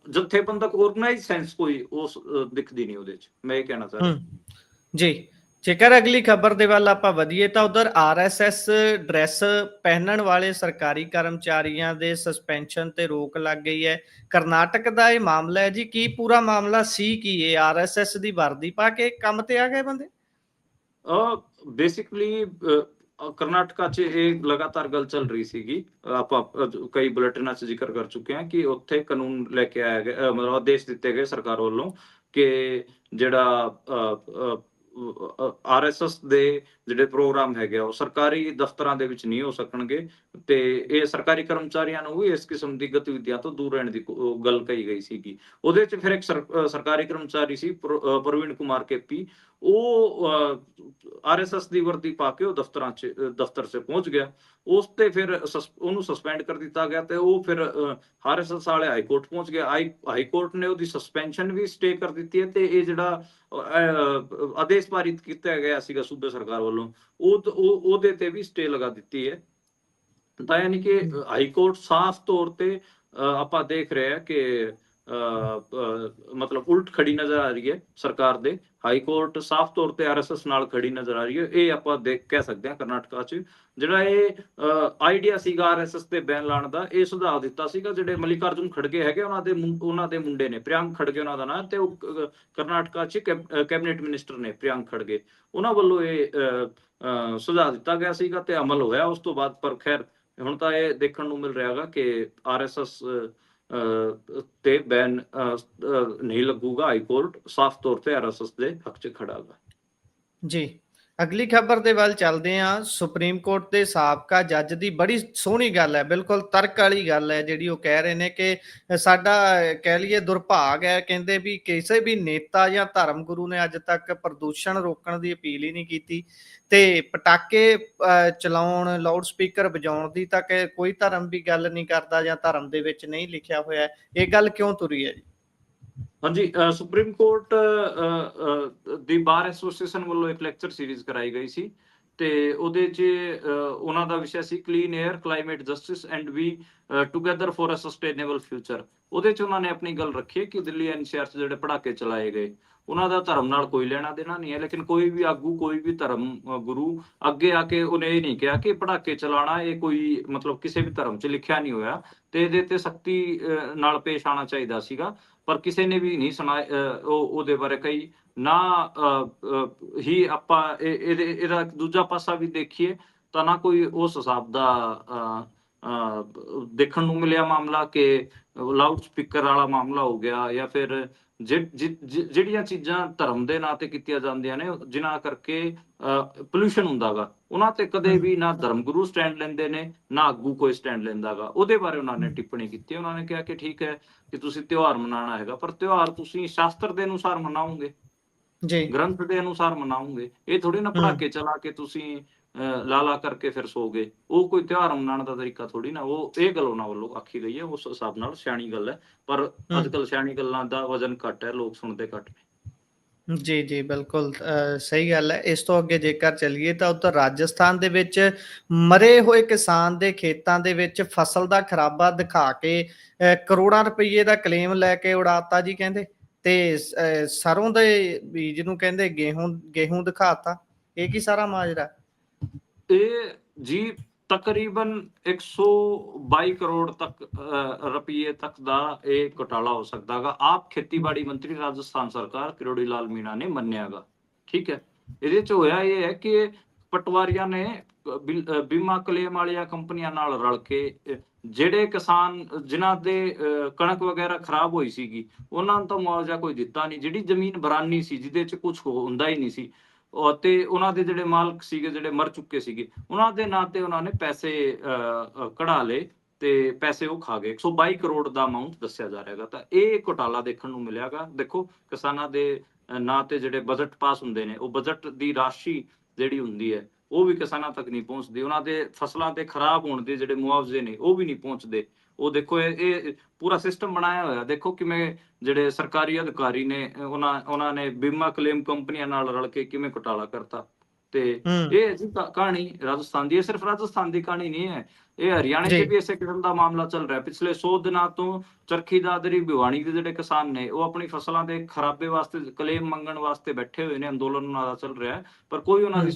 ਜਥੇਬੰਦਕ ਆਰਗੇਨਾਈਜ਼ ਸੈਂਸ ਕੋਈ ਉਸ ਦਿਖਦੀ ਨਹੀਂ ਉਹਦੇ 'ਚ। ਮੈਂ ਇਹ ਕਹਿਣਾ ਚਾਹ ਰਿਹਾ ਹਮ, ਜੀ। ਜੇਕਰ ਅਗਲੀ ਖਬਰ ਦੇ ਵੱਲ ਆਪਾਂ ਵਧੀਏ ਤਾਂ ਉਧਰ ਆਰਐਸਐਸ ਡਰੈਸ ਪਹਿਨਣ ਵਾਲੇ ਸਰਕਾਰੀ ਕਰਮਚਾਰੀਆਂ ਦੇ ਸਸਪੈਂਸ਼ਨ ਤੇ ਰੋਕ ਲੱਗ ਗਈ ਹੈ। ਕਰਨਾਟਕ ਦਾ ਇਹ ਮਾਮਲਾ ਹੈ ਜੀ। ਕੀ ਪੂਰਾ ਮਾਮਲਾ ਸੀ ਕੀ ਇਹ? ਆਰਐਸਐਸ ਦੀ ਵਰਦੀ ਪਾ ਕੇ ਕੰਮ ਤੇ ਆ ਗਏ ਬੰਦੇ? ਬੇਸਿਕਲੀ ਕਰਨਾਟਕਾ 'ਚ ਇਹ ਲਗਾਤਾਰ ਗੱਲ ਚੱਲ ਰਹੀ ਸੀਗੀ। ਆਪਾਂ ਕਈ ਬੁਲੇਟਿਨਾਂ 'ਚ ਜ਼ਿਕਰ ਕਰ ਚੁੱਕੇ ਹਾਂ ਕਿ ਉੱਥੇ ਕਾਨੂੰਨ ਲੈ ਕੇ ਆਇਆ ਗਿਆ ਮਤਲਬ ਆਦੇਸ਼ ਦਿੱਤੇ ਗਏ ਸਰਕਾਰ ਵੱਲੋਂ ਕਿ ਜਿਹੜਾ ਆਰਐਸਐਸ ਦੇ ਜਿਹੜੇ ਪ੍ਰੋਗਰਾਮ ਹੈਗੇ ਆ, ਉਹ ਸਰਕਾਰੀ ਦਫ਼ਤਰਾਂ ਦੇ ਵਿੱਚ ਨਹੀਂ ਹੋ ਸਕਣਗੇ ਤੇ ਇਹ ਸਰਕਾਰੀ ਕਰਮਚਾਰੀਆਂ ਨੂੰ ਵੀ ਇਸ ਕਿਸਮ ਦੀ ਗਤੀਵਿਧੀਆਂ ਤੋਂ ਦੂਰ ਰਹਿਣ ਦੀ ਗੱਲ ਕਹੀ ਗਈ ਸੀਗੀ। ਉਹਦੇ 'ਚ ਫਿਰ ਇੱਕ ਸਰਕਾਰੀ ਕਰਮਚਾਰੀ ਸੀ ਪ੍ਰ- ਅਹ, ਪ੍ਰਵੀਨ ਕੁਮਾਰ ਕੇਪੀ। ਉਹ ਆਰਐਸਐਸ ਦੀ ਵਰਦੀ ਪਾ ਕੇ ਉਹ ਦਫ਼ਤਰਾਂ 'ਚ ਦਫ਼ਤਰ 'ਚ ਪਹੁੰਚ ਗਿਆ। ਉਸ ਤੇ ਫਿਰ ਉਹਨੂੰ ਸਸਪੈਂਡ ਕਰ ਦਿੱਤਾ ਗਿਆ ਤੇ ਉਹ ਫਿਰ ਆਰਐਸਐਸ ਵਾਲੇ ਹਾਈ ਕੋਰਟ ਪਹੁੰਚ ਗਿਆ। ਹਾਈ ਕੋਰਟ ਨੇ ਉਹਦੀ ਸਸਪੈਂਸ਼ਨ ਵੀ ਸਟੇ ਕਰ ਦਿੱਤੀ ਹੈ ਤੇ ਇਹ ਜਿਹੜਾ ਆਦੇਸ਼ ਪਾਰਿਤ ਕੀਤਾ ਗਿਆ ਸੀਗਾ ਸੂਬੇ ਸਰਕਾਰ ਵੱਲੋਂ ਉਹ ਉਹ ਉਹਦੇ ਤੇ ਵੀ ਸਟੇ ਲਗਾ ਦਿੱਤੀ ਹੈ। ਤਾਂ ਯਾਨੀ ਕਿ ਹਾਈ ਕੋਰਟ ਸਾਫ਼ ਤੌਰ ਤੇ ਅਹ, ਆਪਾਂ ਦੇਖ ਰਹੇ ਹਾਂ ਕਿ ਮਤਲਬ ਉਲਟ ਖੜੀ ਨਜ਼ਰ ਆ ਰਹੀ ਹੈ ਸਰਕਾਰ ਦੇ। ਹਾਈ ਕੋਰਟ ਸਾਫ਼ ਤੌਰ ਤੇ ਆਰਐਸਐਸ ਨਾਲ ਖੜੀ ਨਜ਼ਰ ਆ ਰਹੀ ਹੈ। ਇਹ ਆਪਾਂ ਦੇਖ ਕਹਿ ਸਕਦੇ ਹਾਂ ਕਰਨਾਟਕਾ 'ਚ। ਜਿਹੜਾ ਇਹ ਆਈਡੀਆ ਸੀਗਾ ਆਰਐਸਐਸ ਤੇ ਬੈਨ ਲਾਉਣ ਦਾ ਇਹ ਸੁਝਾਅ ਦਿੱਤਾ ਸੀਗਾ ਜਿਹੜੇ ਮਲਿਕਾਰਜੁਨ ਖੜਗੇ ਹੈਗੇ ਉਹਨਾਂ ਦੇ ਉਹਨਾਂ ਦੇ ਮੁੰਡੇ ਨੇ ਪ੍ਰਿਆੰਕ ਖੜਗੇ ਉਹਨਾਂ ਦਾ ਨਾਂ ਤੇ ਉਹ ਕਰਨਾਟਕਾ 'ਚ ਕੈਬ- ਕੈਬਨਿਟ ਮਿਨਿਸਟਰ ਨੇ ਪ੍ਰਿਆੰਕ ਖੜਗੇ। ਉਹਨਾਂ ਵੱਲੋਂ ਇਹ ਅ, ਸੁਝਾਅ ਦਿੱਤਾ ਗਿਆ ਸੀਗਾ ਤੇ ਅਮਲ ਹੋਇਆ। ਉਸ ਤੋਂ ਬਾਅਦ ਪਰ ਖੈਰ ਹੁਣ ਤਾਂ ਇਹ ਦੇਖਣ ਨੂੰ ਮਿਲ ਰਿਹਾ ਹੈਗਾ ਕਿ ਆਰਐਸਐਸ ਤੇ ਬੈਨ ਨਹੀਂ ਲੱਗੂਗਾ ਹਾਈ ਕੋਰਟ, ਸਾਫ਼ ਤੌਰ ਤੇ ਆਰਐਸਐਸ ਦੇ ਹੱਕ 'ਚ ਖੜਾ ਜੀ। ਅਗਲੀ ਖਬਰ ਦੇ ਵੱਲ ਚੱਲਦੇ ਹਾਂ। ਸੁਪਰੀਮ ਕੋਰਟ ਦੇ ਸਾਬਕਾ ਜੱਜ ਦੀ ਬੜੀ ਸੋਹਣੀ ਗੱਲ ਹੈ, ਬਿਲਕੁਲ ਤਰਕ ਵਾਲੀ ਗੱਲ ਹੈ ਜਿਹੜੀ ਉਹ ਕਹਿ ਰਹੇ ਨੇ ਕਿ ਸਾਡਾ ਕਹਿ ਲਈਏ ਦੁਰਭਾਗ ਹੈ। ਕਹਿੰਦੇ ਵੀ ਕਿਸੇ ਵੀ ਨੇਤਾ ਜਾਂ ਧਰਮ ਗੁਰੂ ਨੇ ਅੱਜ ਤੱਕ ਪ੍ਰਦੂਸ਼ਣ ਰੋਕਣ ਦੀ ਅਪੀਲ ਹੀ ਨਹੀਂ ਕੀਤੀ ਤੇ ਪਟਾਕੇ ਚਲਾਉਣ, ਲਾਊਡ ਸਪੀਕਰ ਵਜਾਉਣ ਦੀ ਤਾਂ ਕਿ ਕੋਈ ਧਰਮ ਵੀ ਗੱਲ ਨਹੀਂ ਕਰਦਾ ਜਾਂ ਧਰਮ ਦੇ ਵਿੱਚ ਨਹੀਂ ਲਿਖਿਆ ਹੋਇਆ ਇਹ ਗੱਲ ਕਿਉਂ ਤੁਰੀ ਹੈ ਜੀ? ਹਾਂਜੀ ਸੁਪਰੀਮ ਕੋਰਟ ਦੀ ਬਾਰ ਐਸੋਸੀਏਸ਼ਨ ਵੱਲੋਂ ਇੱਕ ਲੈਕਚਰ ਸੀਰੀਜ਼ ਕਰਾਈ ਗਈ ਸੀ ਤੇ ਉਹਦੇ 'ਚ ਉਹਨਾਂ ਦਾ ਵਿਸ਼ਾ ਸੀ clean air climate justice and we together for a sustainable future ਉਹਦੇ 'ਚ ਉਹਨਾਂ ਨੇ ਆਪਣੀ ਗੱਲ ਰੱਖੀ ਕਿ ਦਿੱਲੀ ਐਨਸੀਆਰ 'ਚ ਜਿਹੜੇ ਪੜਾਕੇ ਚਲਾਏ ਗਏ। ਉਹਨਾਂ ਦਾ ਧਰਮ ਨਾਲ ਕੋਈ ਲੈਣਾ ਦੇਣਾ ਨਹੀਂ ਹੈ ਲੇਕਿਨ ਕੋਈ ਵੀ ਆਗੂ ਕੋਈ ਵੀ ਧਰਮ ਗੁਰੂ ਅੱਗੇ ਆ ਕੇ ਉਹਨੇ ਇਹ ਨਹੀਂ ਕਿਹਾ ਕਿ ਪੜਾਕੇ ਚਲਾਣਾ ਇਹ ਕੋਈ ਮਤਲਬ ਕਿਸੇ ਵੀ ਧਰਮ 'ਚ ਲਿਖਿਆ ਨਹੀਂ ਹੋਇਆ ਤੇ ਇਹਦੇ ਤੇ ਸਖਤੀ ਨਾਲ ਪੇਸ਼ ਆਉਣਾ ਚਾਹੀਦਾ ਸੀਗਾ ਪਰ ਕਿਸੇ ਨੇ ਵੀ ਨਹੀਂ ਸੁਣਾ ਉਹ ਉਹਦੇ ਬਾਰੇ ਕਈ ਨਾ ਹੀ ਆਪਾਂ ਇਹਦੇ ਇਹਦਾ ਦੂਜਾ ਪਾਸਾ ਵੀ ਦੇਖੀਏ ਤਾਂ ਨਾ ਕੋਈ ਉਸ ਹਿਸਾਬ ਦਾ ਅ, ਅ, ਦੇਖਣ ਨੂੰ ਮਿਲਿਆ ਮਾਮਲਾ ਕਿ ਲਾਊਡ ਸਪੀਕਰ ਵਾਲਾ ਮਾਮਲਾ ਹੋ ਗਿਆ ਜਾਂ ਫਿਰ ਜਿਹੜੀਆਂ ਚੀਜ਼ਾਂ ਧਰਮ ਦੇ ਨਾਂ ਤੇ ਕੀਤੀਆਂ ਜਾਂਦੀਆਂ ਨੇ ਜਿਨ੍ਹਾਂ ਕਰਕੇ ਪੋਲੂਸ਼ਨ ਹੁੰਦਾਗਾ। ਉਹਨਾਂ ਤੇ ਕਦੇ ਵੀ ਨਾ ਧਰਮਗੁਰੂ ਸਟੈਂਡ ਲੈਂਦੇ ਨੇ ਨਾ ਆਗੂ ਕੋਈ ਸਟੈਂਡ ਲੈਂਦਾਗਾ। ਉਹਦੇ ਬਾਰੇ ਉਹਨਾਂ ਨੇ ਟਿੱਪਣੀ ਕੀਤੀ। ਉਹਨਾਂ ਨੇ ਕਿਹਾ ਕਿ ਠੀਕ ਹੈ ਕਿ ਤੁਸੀਂ ਤਿਉਹਾਰ ਮਨਾਉਣਾ ਹੈਗਾ ਪਰ ਤਿਉਹਾਰ ਤੁਸੀਂ ਸ਼ਾਸਤਰ ਦੇ ਅਨੁਸਾਰ ਮਨਾਓਗੇ। ਜੀ। ਗ੍ਰੰਥ ਦੇ ਅਨੁਸਾਰ ਮਨਾਓਗੇ। ਇਹ ਥੋੜੀ ਨਾ ਪੜਾਕੇ ਚਲਾ ਕੇ ਤੁਸੀਂ ਲਾਲਾ ਕਰਕੇ ਫਿਰ ਸੋਗੇ ਉਹ ਕੋਈ ਤਿਉਹਾਰ ਮਨਾਉਣ ਦਾ ਤਰੀਕਾ ਥੋੜੀ ਨਾ ਉਹ ਇਹ ਗੱਲ ਉਹਨਾਂ ਵੱਲੋਂ ਆਖੀ ਗਈ ਹੈ ਉਸ ਹਿਸਾਬ ਨਾਲ ਸਿਆਣੀ ਗੱਲ ਹੈ। ਪਰ ਅੱਜ ਕੱਲ ਸਿਆਣੀ ਗੱਲਾਂ ਦਾ ਵਜ਼ਨ ਘੱਟ ਹੈ ਲੋਕ ਸੁਣਦੇ ਘੱਟ ਨੇ। ਜੀ ਜੀ ਬਿਲਕੁਲ ਸਹੀ ਗੱਲ ਹੈ। ਇਸ ਤੋਂ ਅੱਗੇ ਜੇਕਰ ਚੱਲੀਏ ਤਾਂ ਉੱਧਰ ਰਾਜਸਥਾਨ ਦੇ ਵਿੱਚ ਮਰੇ ਹੋਏ ਕਿਸਾਨ ਦੇ ਖੇਤਾਂ ਦੇ ਵਿੱਚ ਫਸਲ ਦਾ ਖਰਾਬਾ ਦਿਖਾ ਕੇ ਕਰੋੜਾਂ ਰੁਪਏ ਦਾ ਕਲੇਮ ਲੈ ਕੇ ਉਡਾਤਾ ਜੀ ਕਹਿੰਦੇ। ਤੇ ਸਰੋਂ ਦੇ ਬੀਜ ਨੂੰ ਕਹਿੰਦੇ ਗੇਹੂੰ ਗੇਹੂੰ ਦਿਖਾਤਾ। ਇਹ ਕੀ ਸਾਰਾ ਮਾਜਰਾ? ਇਹ ਜੀ ਤਕਰੀਬਨ 122 ਕਰੋੜ ਤੱਕ ਅਹ, ਰੁਪਏ ਤੱਕ ਦਾ ਇਹ ਘੁਟਾਲਾ ਹੋ ਸਕਦਾਗਾ ਆਪ ਖੇਤੀਬਾੜੀ ਮੰਤਰੀ ਰਾਜਸਥਾਨ ਸਰਕਾਰ ਕਿਰੋੜੀ ਲਾਲ ਮੀਣਾ ਨੇ ਮੰਨਿਆਗਾ ਠੀਕ ਹੈ। ਇਹਦੇ ਚ ਹੋਇਆ ਇਹ ਹੈ ਕਿ ਪਟਵਾਰੀਆਂ ਨੇ ਬੀਮਾ ਕਲੇਮ ਵਾਲੀਆਂ ਕੰਪਨੀਆਂ ਨਾਲ ਰਲ ਕੇ ਜਿਹੜੇ ਕਿਸਾਨ ਜਿਨ੍ਹਾਂ ਦੇ ਅਹ, ਕਣਕ ਵਗੈਰਾ ਖਰਾਬ ਹੋਈ ਸੀਗੀ ਉਹਨਾਂ ਨੂੰ ਤਾਂ ਮੁਆਵਜ਼ਾ ਕੋਈ ਦਿੱਤਾ ਨਹੀਂ। ਜਿਹੜੀ ਜ਼ਮੀਨ ਬਰਾਨੀ ਸੀ ਜਿਹਦੇ ਚ ਕੁਝ ਹੁੰਦਾ ਹੀ ਨਹੀਂ ਸੀ। ਤੇ ਉਹਨਾਂ ਦੇ ਜਿਹੜੇ ਮਾਲਕ ਸੀਗੇ, ਜਿਹੜੇ ਮਰ ਚੁੱਕੇ ਸੀਗੇ, ਉਹਨਾਂ ਦੇ ਨਾਂ ਤੇ ਉਹਨਾਂ ਨੇ ਪੈਸੇ ਕਢਾ ਲਏ ਤੇ ਪੈਸੇ ਉਹ ਖਾ ਗਏ। 122 ਕਰੋੜ ਦਾ ਅਮਾਉਂਟ ਦੱਸਿਆ ਜਾ ਰਿਹਾਗਾ ਤਾਂ ਇਹ ਘੁਟਾਲਾ ਦੇਖਣ ਨੂੰ ਮਿਲਿਆਗਾ ਦੇਖੋ, ਕਿਸਾਨਾਂ ਦੇ ਨਾਂ ਤੇ ਜਿਹੜੇ ਬਜਟ ਪਾਸ ਹੁੰਦੇ ਨੇ, ਉਹ ਬਜਟ ਦੀ ਰਾਸ਼ੀ ਜਿਹੜੀ ਹੁੰਦੀ ਹੈ, ਉਹ ਵੀ ਕਿਸਾਨਾਂ ਤੱਕ ਨਹੀਂ ਪਹੁੰਚਦੀ। ਉਹਨਾਂ ਦੇ ਫਸਲਾਂ ਤੇ ਖਰਾਬ ਹੋਣ ਦੇ ਜਿਹੜੇ ਮੁਆਵਜ਼ੇ ਨੇ, ਉਹ ਵੀ ਨਹੀਂ ਪਹੁੰਚਦੇ। ਉਹ ਦੇਖੋ ਇਹ ਇਹ ਪੂਰਾ ਸਿਸਟਮ ਬਣਾਇਆ ਹੋਇਆ। ਦੇਖੋ ਕਿਵੇਂ ਜਿਹੜੇ ਸਰਕਾਰੀ ਅਧਿਕਾਰੀ ਨੇ ਉਹਨਾਂ ਉਹਨਾਂ ਨੇ ਬੀਮਾ ਕਲੇਮ ਕੰਪਨੀਆਂ ਨਾਲ ਰਲ ਕੇ ਕਿਵੇਂ ਘੁਟਾਲਾ ਕਰਤਾ। ਤੇ ਇਹ ਜੀ ਕਹਾ- ਕਹਾਣੀ ਰਾਜਸਥਾਨ ਦੀ ਇਹ ਸਿਰਫ ਰਾਜਸਥਾਨ ਦੀ ਕਹਾਣੀ ਨਹੀਂ ਹੈ। ਇਹ ਹਰਿਆਣੇ 'ਚ। ਵੀ ਇਸੇ ਕਿਸਮ ਦਾ ਮਾਮਲਾ ਚੱਲ ਰਿਹਾ। ਪਿਛਲੇ 100 ਦਿਨਾਂ ਤੋਂ ਚਰਖੀ ਦਾਦਰੀ ਭਿਵਾਣੀ ਦੇ ਜਿਹੜੇ ਕਿਸਾਨ ਨੇ ਉਹ ਆਪਣੀ ਫਸਲਾਂ ਦੇ ਖਰਾਬੇ ਵਾਸਤੇ ਕਲੇਮ ਮੰਗਣ ਵਾਸਤੇ ਬੈਠੇ ਹੋਏ ਨੇ। ਅੰਦੋਲਨ ਉਹਨਾਂ ਦਾ ਚੱਲ ਰਿਹਾ ਪਰ ਕੋਈ ਉਹਨਾਂ ਦੀ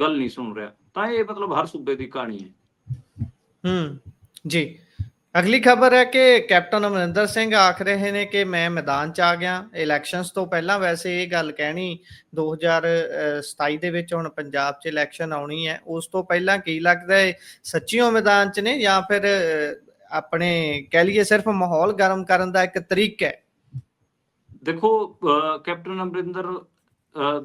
ਗੱਲ ਨਹੀਂ ਸੁਣ ਰਿਹਾ। ਤਾਂ ਇਹ ਮਤਲਬ ਹਰ ਸੂਬੇ ਦੀ ਕਹਾਣੀ ਹੈ। ਹੂੰ। ਜੀ। ਅਗਲੀ ਖਬਰ ਹੈ ਕਿ ਕੈਪਟਨ ਅਮਰਿੰਦਰ ਸਿੰਘ ਆਖ ਰਹੇ ਨੇ ਕਿ ਮੈਂ ਮੈਦਾਨ 'ਚ ਆ ਗਿਆ। ਇਲੈਕਸ਼ਨਸ ਤੋਂ ਪਹਿਲਾਂ ਵੈਸੇ ਇਹ ਗੱਲ ਕਹਿਣੀ 2027 ਦੇ ਵਿੱਚ ਹੁਣ ਪੰਜਾਬ 'ਚ ਇਲੈਕਸ਼ਨ ਆਉਣੀ ਹੈ। ਉਸ ਤੋਂ ਪਹਿਲਾਂ ਕੀ ਲੱਗਦਾ ਹੈ? ਸੱਚੀਓ ਮੈਦਾਨ 'ਚ ਨੇ ਜਾਂ ਫਿਰ ਆਪਣੇ ਕਹਿ ਲਈਏ ਸਿਰਫ ਮਾਹੌਲ ਗਰਮ ਕਰਨ ਦਾ ਇੱਕ ਤਰੀਕਾ ਹੈ? ਦੇਖੋ ਕੈਪਟਨ ਅਮਰਿੰਦਰ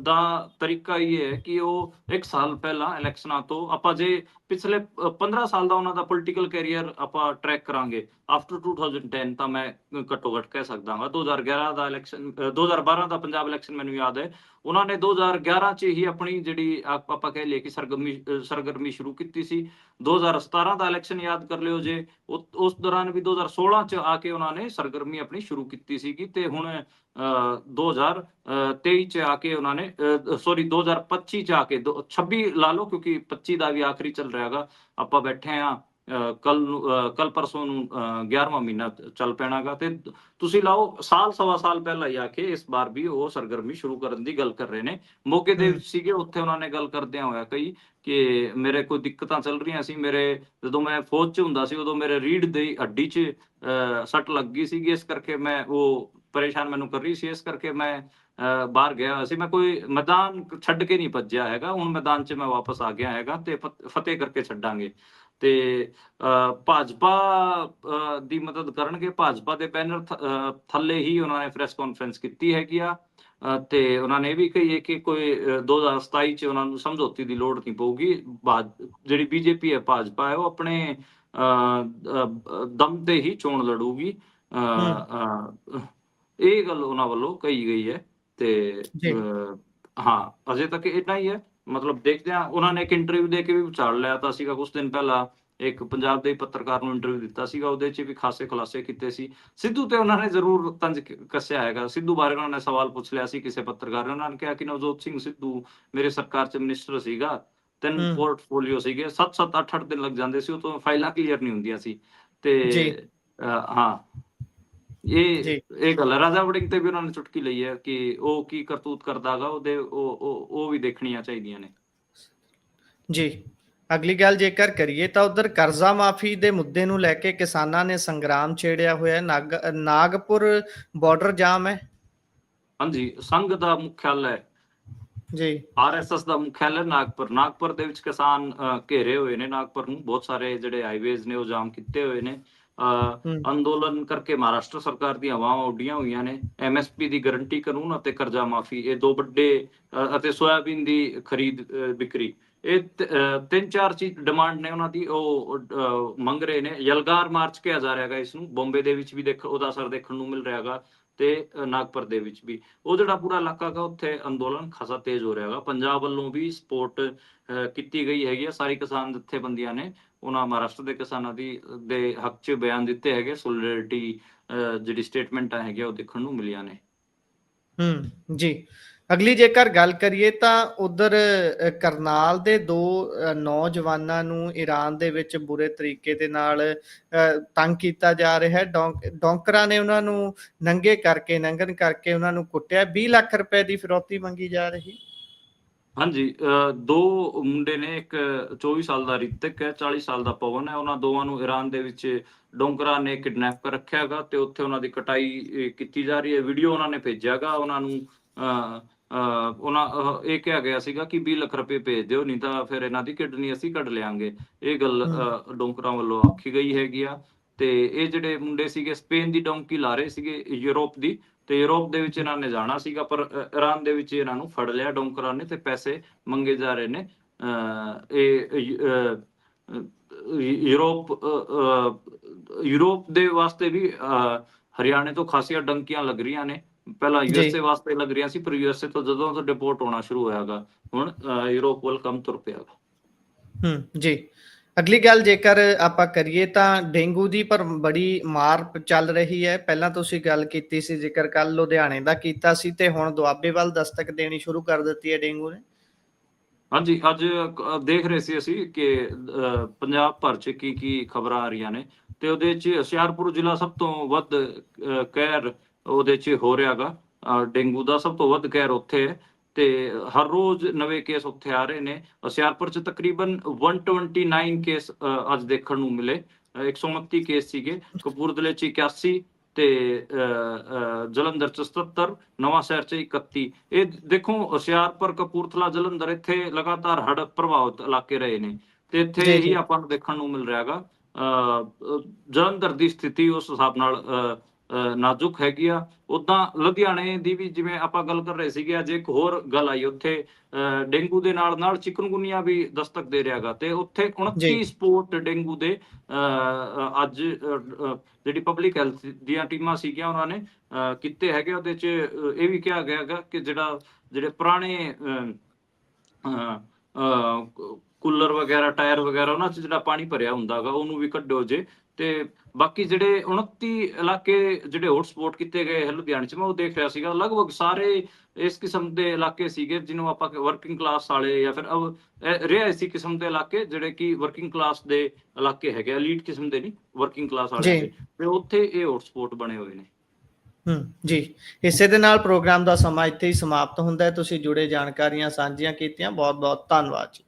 ਦਾ ਤਰੀਕਾ ਇਹ ਹੈ ਕਿ ਉਹ ਇੱਕ ਸਾਲ ਪਹਿਲਾਂ ਇਲੈਕਸ਼ਨਾਂ ਤੋਂ ਆਪਾਂ ਜੇ ਪਿਛਲੇ ਅਹ, 15 ਸਾਲ ਦਾ ਉਹਨਾਂ ਦਾ ਪੋਲੀਟੀਕਲ ਕੈਰੀਅਰ ਆਪਾਂ ਟਰੈਕ ਕਰਾਂਗੇ ਆਫਟਰ 2010 ਤਾਂ ਮੈਂ ਘੱਟੋ ਘੱਟ ਕਹਿ ਸਕਦਾ ਹਾਂ। 2011 ਦਾ ਇਲੈਕਸ਼ਨ 2012 ਦਾ ਪੰਜਾਬ ਇਲੈਕਸ਼ਨ ਮੈਨੂੰ ਯਾਦ ਹੈ। ਉਹਨਾਂ ਨੇ 2011 ਚ ਹੀ ਆਪਣੀ ਜਿਹੜੀ ਆਪਾਂ ਕਹਿ ਲਈਏ ਕਿ ਸਰਗਰਮੀ ਅਹ, ਸਰਗਰਮੀ ਸ਼ੁਰੂ ਕੀਤੀ ਸੀ। 2017 ਦਾ ਇਲੈਕਸ਼ਨ ਯਾਦ ਕਰ ਲਿਓ ਜੇ। ਉਸ ਦੌਰਾਨ ਵੀ 2016 ਚ ਆ ਕੇ ਉਹਨਾਂ ਨੇ ਸਰਗਰਮੀ ਆਪਣੀ ਸ਼ੁਰੂ ਕੀਤੀ ਸੀਗੀ ਤੇ ਹੁਣ ਅਹ, 2023 ਚ ਆ ਕੇ ਉਹਨਾਂ ਨੇ ਸੌਰੀ 2025 ਚ ਆ ਕੇ ਦੋ- 26 ਲਾ ਲਓ ਕਿਉਂਕਿ 25 ਦਾ ਵੀ ਆਖਰੀ ਚੱਲ ਰਿਹਾਗਾ ਆਪਾਂ ਬੈਠੇ ਆ ਕੱਲ ਕੱਲ ਪਰਸੋਂ ਨੂੰ 11ਵਾਂ ਮਹੀਨਾ ਚੱਲ ਪੈਣਾਗਾ ਤੇ ਤੁਸੀਂ ਲਾਓ ਸਾਲ ਸਵਾ ਸਾਲ ਪਹਿਲਾਂ ਹੀ ਆ ਕੇ ਇਸ ਵਾਰ ਵੀ ਉਹ ਸਰਗਰਮੀ ਸ਼ੁਰੂ ਕਰਨ ਦੀ ਗੱਲ ਕਰ ਰਹੇ ਨੇ। ਮੌਕੇ ਦੇ। ਸੀਗੇ ਉੱਥੇ ਉਹਨਾਂ ਨੇ ਗੱਲ ਕਰਦਿਆਂ ਹੋਇਆ ਕਈ ਕਿ ਮੇਰੇ ਕੋਈ ਦਿੱਕਤਾਂ ਚੱਲ ਰਹੀਆਂ ਸੀ ਮੇਰੇ ਜਦੋਂ ਮੈਂ ਫੌਜ 'ਚ ਹੁੰਦਾ ਸੀ ਉਦੋਂ ਮੇਰੇ ਰੀੜ ਦੀ ਹੱਡੀ 'ਚ ਸੱਟ ਲੱਗ ਗਈ ਸੀਗੀ ਇਸ ਕਰਕੇ ਮੈਂ ਉਹ ਪਰੇਸ਼ਾਨ ਮੈਨੂੰ ਕਰ ਰਹੀ ਸੀ ਇਸ ਕਰਕੇ ਮੈਂ ਬਾਹਰ ਗਿਆ ਸੀ। ਮੈਂ ਕੋਈ ਮੈਦਾਨ ਛੱਡ ਕੇ ਨਹੀਂ ਭੱਜਿਆ ਹੈਗਾ ਹੁਣ ਮੈਦਾਨ 'ਚ ਮੈਂ ਵਾਪਸ ਆ ਗਿਆ ਹੈਗਾ ਤੇ ਫਤ- ਫਤਿਹ ਕਰਕੇ ਛੱਡਾਂਗੇ। ਤੇ ਭਾਜਪਾ ਦੀ ਮਦਦ ਕਰਨਗੇ। ਭਾਜਪਾ ਦੇ ਬੈਨਰ ਥੱਲੇ ਹੀ ਉਹਨਾਂ ਨੇ ਪ੍ਰੈਸ ਕਾਨਫਰੰਸ ਕੀਤੀ ਹੈਗੀ ਆ। ਤੇ ਉਹਨਾਂ ਨੇ ਇਹ ਵੀ ਕਹੀ ਹੈ ਕਿ ਕੋਈ ਅਹ, 2027 ਚ ਉਹਨਾਂ ਨੂੰ ਸਮਝੌਤੇ ਦੀ ਲੋੜ ਨਹੀਂ ਪਊਗੀ। ਜਿਹੜੀ ਬੀਜੇਪੀ ਹੈ ਭਾਜਪਾ ਹੈ ਉਹ ਆਪਣੇ ਦਮ ਤੇ ਹੀ ਚੋਣ ਲੜੂਗੀ। ਇਹ ਗੱਲ ਉਹਨਾਂ ਵੱਲੋਂ ਕਹੀ ਗਈ ਹੈ ਤੇ ਹਾਂ ਅਜੇ ਤੱਕ ਇੰਨਾ ਹੀ ਹੈ। ਮਤਲਬ ਦੇਖਦੇ ਹਾਂ ਉਹਨਾਂ ਨੇ ਇੱਕ ਇੰਟਰਵਿਊ ਦੇ ਕੇ ਵੀ ਵਿਚਾਰ ਲਿਆ ਤਾਂ ਸੀਗਾ ਕੁਝ ਦਿਨ ਪਹਿਲਾਂ ਇੱਕ ਪੰਜਾਬ ਦੇ ਪੱਤਰਕਾਰ ਨੂੰ ਇੰਟਰਵਿਊ ਦਿੱਤਾ ਸੀਗਾ ਉਹਦੇ 'ਚ ਵੀ ਖਾਸੇ ਖੁਲਾਸੇ ਕੀਤੇ ਸੀ। ਸਿੱਧੂ ਤੇ ਉਹਨਾਂ ਨੇ ਜ਼ਰੂਰ ਤੰਜ ਕੱਸਿਆ ਹੈਗਾ। ਸਿੱਧੂ ਬਾਰੇ ਉਹਨਾਂ ਨੇ ਸਵਾਲ ਪੁੱਛ ਲਿਆ ਸੀ ਕਿਸੇ ਪੱਤਰਕਾਰ ਨੇ। ਉਹਨਾਂ ਨੇ ਕਿਹਾ ਕਿ ਨਵਜੋਤ ਸਿੰਘ ਸਿੱਧੂ ਮੇਰੇ ਸਰਕਾਰ 'ਚ ਮਿਨਿਸਟਰ ਸੀਗਾ ਤਿੰਨ। ਪੋਰਟਫੋਲੀਓ ਸੀਗੇ। 7-7 8-8 ਦਿਨ ਲੱਗ ਜਾਂਦੇ ਸੀ ਉਹ ਤੋਂ ਫਾਈਲਾਂ ਕਲੀਅਰ ਨਹੀਂ ਹੁੰਦੀਆਂ ਸੀ। ਤੇ ਹਾਂ ਇਹ। ਇਹ ਗੱਲ ਰਾਜਾ ਵੜਿੰਗ ਤੇ ਵੀ ਉਹਨਾਂ ਨੇ ਚੁਟਕੀ ਲਈ ਹੈ ਕਿ ਉਹ ਕੀ ਕਰਤੂਤ ਕਰਦਾਗਾ ਉਹਦੇ ਉਹ ਉਹ ਵੀ ਦੇਖਣੀਆਂ ਚਾਹੀਦੀਆਂ ਨੇ। ਜੀ। ਅਗਲੀ ਗੱਲ ਜੇਕਰ ਕਰੀਏ ਤਾਂ ਉਧਰ ਕਰਜ਼ਾ ਮਾਫੀ ਦੇ ਮੁੱਦੇ ਨੂੰ ਲੈ ਕੇ ਕਿਸਾਨਾਂ ਨੇ ਸੰਗਰਾਮ ਛੇੜਿਆ ਹੋਇਆ। ਹੈ ਨਾਗ ਨਾਗਪੁਰ ਬਾਰਡਰ ਜਾਮ ਹੈ। ਹਾਂਜੀ ਸੰਘ ਦਾ ਮੁਖਿਆਲਾ ਹੈ। ਜੀ। ਆਰਐਸਐਸ ਦਾ ਮੁਖਿਆਲਾ ਨਾਗਪੁਰ। ਨਾਗਪੁਰ ਦੇ ਵਿੱਚ ਕਿਸਾਨ ਘੇਰੇ ਹੋਏ ਨੇ ਨਾਗਪੁਰ ਨੂੰ। ਬਹੁਤ ਸਾਰੇ ਜਿਹੜੇ ਹਾਈਵੇਜ਼ ਨੇ ਉਹ ਜਾਮ ਕੀਤੇ ਹੋਏ ਨੇ। ਅੰਦੋਲਨ ਕਰਕੇ ਮਹਾਰਾਸ਼ਟਰ ਸਰਕਾਰ ਦੀਆਂ ਹਵਾਵਾਂ ਉੱਡੀਆਂ ਹੋਈਆਂ ਨੇ। ਐਮਐਸਪੀ ਦੀ ਗਾਰੰਟੀ ਕਾਨੂੰਨ ਅਤੇ ਕਰਜ਼ਾ ਮਾਫੀ ਇਹ ਦੋ ਵੱਡੇ ਅਤੇ ਸੋਇਆਬੀਨ ਦੀ ਖਰੀਦ ਵਿਕਰੀ। ਇਹ ਤ- ਤਿੰਨ ਚਾਰ ਚੀਜ਼ ਡਿਮਾਂਡ ਨੇ ਉਹਨਾਂ ਦੀ ਉਹ ਮੰਗ ਰਹੇ ਨੇ। ਯਲਗਾਰ ਮਾਰਚ ਕਿਹਾ ਜਾ ਰਿਹਾਗਾ ਇਸ ਨੂੰ। ਬੰਬੇ ਦੇ ਵਿੱਚ ਵੀ ਦੇਖ ਉਹਦਾ ਅਸਰ ਦੇਖਣ ਨੂੰ ਮਿਲ ਰਿਹਾਗਾ ਤੇ ਅਹ, ਨਾਗਪੁਰ ਦੇ ਵਿੱਚ ਵੀ। ਉਹ ਜਿਹੜਾ ਪੂਰਾ ਇਲਾਕਾ ਗਾ ਉੱਥੇ ਅੰਦੋਲਨ ਖਾਸਾ ਤੇਜ਼ ਹੋ ਰਿਹਾ ਹੈਗਾ। ਪੰਜਾਬ ਵੱਲੋਂ ਵੀ ਸਪੋਰਟ ਕੀਤੀ ਗਈ ਹੈਗੀ ਆ। ਸਾਰੀ ਕਿਸਾਨ ਜਥੇਬੰਦੀਆਂ ਨੇ ਉਹਨਾਂ ਮਹਾਰਾਸ਼ਟਰ ਦੇ ਕਿਸਾਨਾਂ ਦੀ, ਦੇ ਹੱਕ 'ਚ ਬਿਆਨ ਦਿੱਤੇ ਹੈਗੇ ਸੋਲੀਡੈਰਿਟੀ ਜਿਹੜੀ ਸਟੇਟਮੈਂਟਾਂ ਹੈਗੀਆਂ ਉਹ ਦੇਖਣ ਨੂੰ ਮਿਲੀਆਂ ਨੇ। ਹੂੰ, ਜੀ। ਅਗਲੀ ਜੇਕਰ ਗੱਲ ਕਰੀਏ ਤਾਂ ਉਧਰ ਕਰਨਾਲ ਦੇ ਦੋ ਨੌਜਵਾਨਾਂ ਨੂੰ ਈਰਾਨ ਦੇ ਵਿੱਚ ਬੁਰੇ ਤਰੀਕੇ ਦੇ ਨਾਲ ਤੰਗ ਕੀਤਾ ਜਾ ਰਿਹਾ ਹੈ। ਡੌਂਕਰਾਂ ਨੇ ਉਹਨਾਂ ਨੂੰ ਨੰਗੇ ਕਰਕੇ ਨੰਗਨ ਕਰਕੇ ਉਹਨਾਂ ਨੂੰ ਕੁੱਟਿਆ। 20 ਲੱਖ ਰੁਪਏ ਦੀ ਫਿਰੌਤੀ ਮੰਗੀ ਜਾ ਰਹੀ। ਹਾਂਜੀ ਦੋ ਮੁੰਡੇ ਨੇ ਇੱਕ 24 ਸਾਲ ਦਾ ਰਿਤਿਕ ਹੈ 40 ਸਾਲ ਦਾ ਪਵਨ ਹੈ। ਉਹਨਾਂ ਦੋਵਾਂ ਨੂੰ ਈਰਾਨ ਦੇ ਵਿੱਚ ਡੋਂਕਰਾਂ ਨੇ ਕਿਡਨੈਪ ਕਰ ਰੱਖਿਆ ਹੈਗਾ ਤੇ ਉੱਥੇ ਉਹਨਾਂ ਦੀ ਕਟਾਈ ਕੀਤੀ ਜਾ ਰਹੀ ਹੈ। ਵੀਡੀਓ ਉਹਨਾਂ ਨੇ ਭੇਜਿਆਗਾ ਉਹਨਾਂ ਨੂੰ ਉਹਨਾਂ ਇਹ ਕਿਹਾ ਗਿਆ ਸੀਗਾ ਕਿ 20 ਲੱਖ ਰੁਪਏ ਭੇਜ ਦਿਓ ਨਹੀਂ ਤਾਂ ਫਿਰ ਇਹਨਾਂ ਦੀ ਕਿਡਨੀ ਅਸੀਂ ਕੱਢ ਲਿਆਂਗੇ। ਇਹ ਗੱਲ ਡੋਂਕਰਾਂ ਵੱਲੋਂ ਆਖੀ ਗਈ ਹੈਗੀ ਆ। ਤੇ ਇਹ ਜਿਹੜੇ ਮੁੰਡੇ ਸੀਗੇ ਸਪੇਨ ਦੀ ਡੋਂਕੀ ਲਾ ਰਹੇ ਸੀਗੇ ਯੂਰਪ ਦੀ। ਤੇ ਯੂਰਪ ਦੇ ਵਿੱਚ ਇਹਨਾਂ ਨੇ ਜਾਣਾ ਸੀਗਾ ਪਰ ਅ, ਈਰਾਨ ਦੇ ਵਿੱਚ ਇਹਨਾਂ ਨੂੰ ਫੜ ਲਿਆ ਡੋਂਕਰਾਂ ਨੇ ਤੇ ਪੈਸੇ ਮੰਗੇ ਜਾ ਰਹੇ ਨੇ। ਇਹ ਯੂਰਪ ਯੂਰਪ ਦੇ ਵਾਸਤੇ ਵੀ ਹਰਿਆਣੇ ਤੋਂ ਖਾਸੀਆਂ ਡੰਕੀਆਂ ਲੱਗ ਰਹੀਆਂ ਨੇ। ਪਹਿਲਾਂ। ਯੂਐਸਏ ਵਾਸਤੇ ਲੱਗ ਰਹੀਆਂ ਸੀ ਪਰ ਯੂਐਸਏ ਤੋਂ ਜਦੋਂ ਤੋਂ ਡਿਪੋਰਟ ਹੋਣਾ ਸ਼ੁਰੂ ਹੋਇਆਗਾ ਹੁਣ ਯੂਰਪ ਵੱਲ ਕੰਮ ਤੁਰ ਪਿਆਗਾ। ਹੂੰ ਜੀ। ਅਗਲੀ ਗੱਲ ਜੇਕਰ ਆਪਾਂ ਕਰੀਏ ਤਾਂ ਡੇਂਗੂ ਦੀ ਪਰ ਬੜੀ ਮਾਰ ਚੱਲ ਰਹੀ ਹੈ। ਪਹਿਲਾਂ ਤੁਸੀਂ ਗੱਲ ਕੀਤੀ ਸੀ, ਜੇਕਰ ਕੱਲ ਲੁਧਿਆਣੇ ਦਾ ਕੀਤਾ ਸੀ ਤੇ ਹੁਣ ਦੁਆਬੇ ਵੱਲ ਦਸਤਕ ਦੇਣੀ ਸ਼ੁਰੂ ਕਰ ਦਿੱਤੀ ਹੈ ਡੇਂਗੂ ਨੇ। ਹਾਂਜੀ, ਅੱਜ ਦੇਖ ਰਹੇ ਸੀ ਅਸੀਂ ਕਿ ਪੰਜਾਬ ਭਰ ਚ ਕੀ ਕੀ ਖਬਰਾਂ ਆ ਰਹੀਆਂ ਨੇ ਤੇ ਉਹਦੇ ਚ ਹੁਸ਼ਿਆਰਪੁਰ ਜ਼ਿਲ੍ਹਾ ਸਭ ਤੋਂ ਵੱਧ ਕਹਿਰ ਉਹਦੇ ਚ ਹੋ ਰਿਹਾਗਾ। ਡੇਂਗੂ ਦਾ ਸਭ ਤੋਂ ਵੱਧ ਕਹਿਰ ਉੱਥੇ ਹੈ। ਤੇ ਹਰ ਰੋਜ਼ ਨਵੇਂ ਕੇਸ ਉੱਥੇ ਆ ਰਹੇ ਨੇ। ਹੁਸ਼ਿਆਰਪੁਰ ਚ ਤਕਰੀਬਨ 129 ਕੇਸ ਅੱਜ ਦੇਖਣ ਨੂੰ ਮਿਲੇ। ਅ, 129 ਕੇਸ ਸੀਗੇ। ਕਪੂਰਥਲੇ ਚ 81 ਤੇ ਜਲੰਧਰ ਚ 77 ਨਵਾਂ ਸ਼ਹਿਰ ਚ 31 ਇਹ ਦੇਖੋ ਹੁਸ਼ਿਆਰਪੁਰ ਕਪੂਰਥਲਾ ਜਲੰਧਰ ਇੱਥੇ ਲਗਾਤਾਰ ਹੜ੍ਹ ਪ੍ਰਭਾਵਿਤ ਇਲਾਕੇ ਰਹੇ ਨੇ। ਤੇ ਇੱਥੇ ਜੀ, ਜੀ। ਹੀ ਆਪਾਂ ਨੂੰ ਦੇਖਣ ਨੂੰ ਮਿਲ ਰਿਹਾਗਾ ਜਲੰਧਰ ਦੀ ਸਥਿਤੀ ਉਸ ਹਿਸਾਬ ਨਾਲ ਨਾਜ਼ੁਕ ਹੈਗੀ ਆ। ਉਦਾਂ ਲੁਧਿਆਣੇ ਦੀ ਵੀ ਜਿਵੇਂ ਆਪਾਂ ਗੱਲ ਕਰ ਰਹੇ ਸੀਗੇ ਅੱਜ ਇੱਕ ਹੋਰ ਗੱਲ ਆਈ ਉੱਥੇ ਡੇਂਗੂ ਦੇ ਨਾਲ ਨਾਲ ਚਿਕਨਗੁਨੀਆ ਵੀ ਦਸਤਕ ਦੇ ਰਿਹਾਗਾ ਤੇ ਉੱਥੇ 29 ਜੀ। ਸਪੋਰਟ ਡੇਂਗੂ ਦੇ ਅੱਜ ਜਿਹੜੀ ਪਬਲਿਕ ਹੈਲਥ ਦੀਆਂ ਟੀਮਾਂ ਸੀਗੀਆਂ ਉਹਨਾਂ ਨੇ ਕੀਤੇ ਹੈਗੇ। ਉਹਦੇ ਚ ਇਹ ਵੀ ਕਿਹਾ ਗਿਆ ਹੈਗਾ ਕਿ ਜਿਹੜਾ ਜਿਹੜੇ ਪੁਰਾਣੇ ਕੂਲਰ ਵਗੈਰਾ ਟਾਇਰ ਵਗੈਰਾ ਉਹਨਾਂ 'ਚ ਜਿਹੜਾ ਪਾਣੀ ਭਰਿਆ ਹੁੰਦਾਗਾ ਉਹਨੂੰ ਵੀ ਕੱਢੋ ਜੇ। ਤੇ ਬਾਕੀ ਜਿਹੜੇ 29 ਇਲਾਕੇ ਜਿਹੜੇ ਹੌਟਸਪੌਟ ਕੀਤੇ ਗਏ ਹੈ ਲੁਧਿਆਣੇ 'ਚ ਮੈਂ ਉਹ ਦੇਖ ਰਿਹਾ ਸੀਗਾ ਲਗਭਗ ਸਾਰੇ ਇਸ ਕਿਸਮ ਦੇ ਇਲਾਕੇ ਸੀਗੇ ਜਿਹਨੂੰ ਆਪਾਂ ਵਰਕਿੰਗ ਕਲਾਸ ਵਾਲੇ ਜਾਂ ਫਿਰ ਰਿਹਾਇਸ਼ੀ ਕਿਸਮ ਦੇ ਇਲਾਕੇ ਜਿਹੜੇ ਕਿ ਵਰਕਿੰਗ ਕਲਾਸ ਦੇ ਇਲਾਕੇ ਹੈਗੇ ਐਲੀਟ ਕਿਸਮ ਦੇ ਨਹੀਂ ਵਰਕਿੰਗ ਕਲਾਸ ਵਾਲੇ। ਹੈਗੇ। ਤੇ ਉੱਥੇ ਇਹ ਹੌਟਸਪੌਟ ਬਣੇ ਹੋਏ ਨੇ। ਹੂੰ ਜੀ। ਇਸੇ ਦੇ ਨਾਲ ਪ੍ਰੋਗਰਾਮ ਦਾ ਸਮਾਂ ਇੱਥੇ ਹੀ ਸਮਾਪਤ ਹੁੰਦਾ ਹੈ। ਤੁਸੀਂ ਜੁੜੇ ਜਾਣਕਾਰੀਆਂ ਸਾਂਝੀਆਂ ਕੀਤੀਆਂ। ਬਹੁਤ ਬਹੁਤ ਧੰਨਵਾਦ ਜੀ।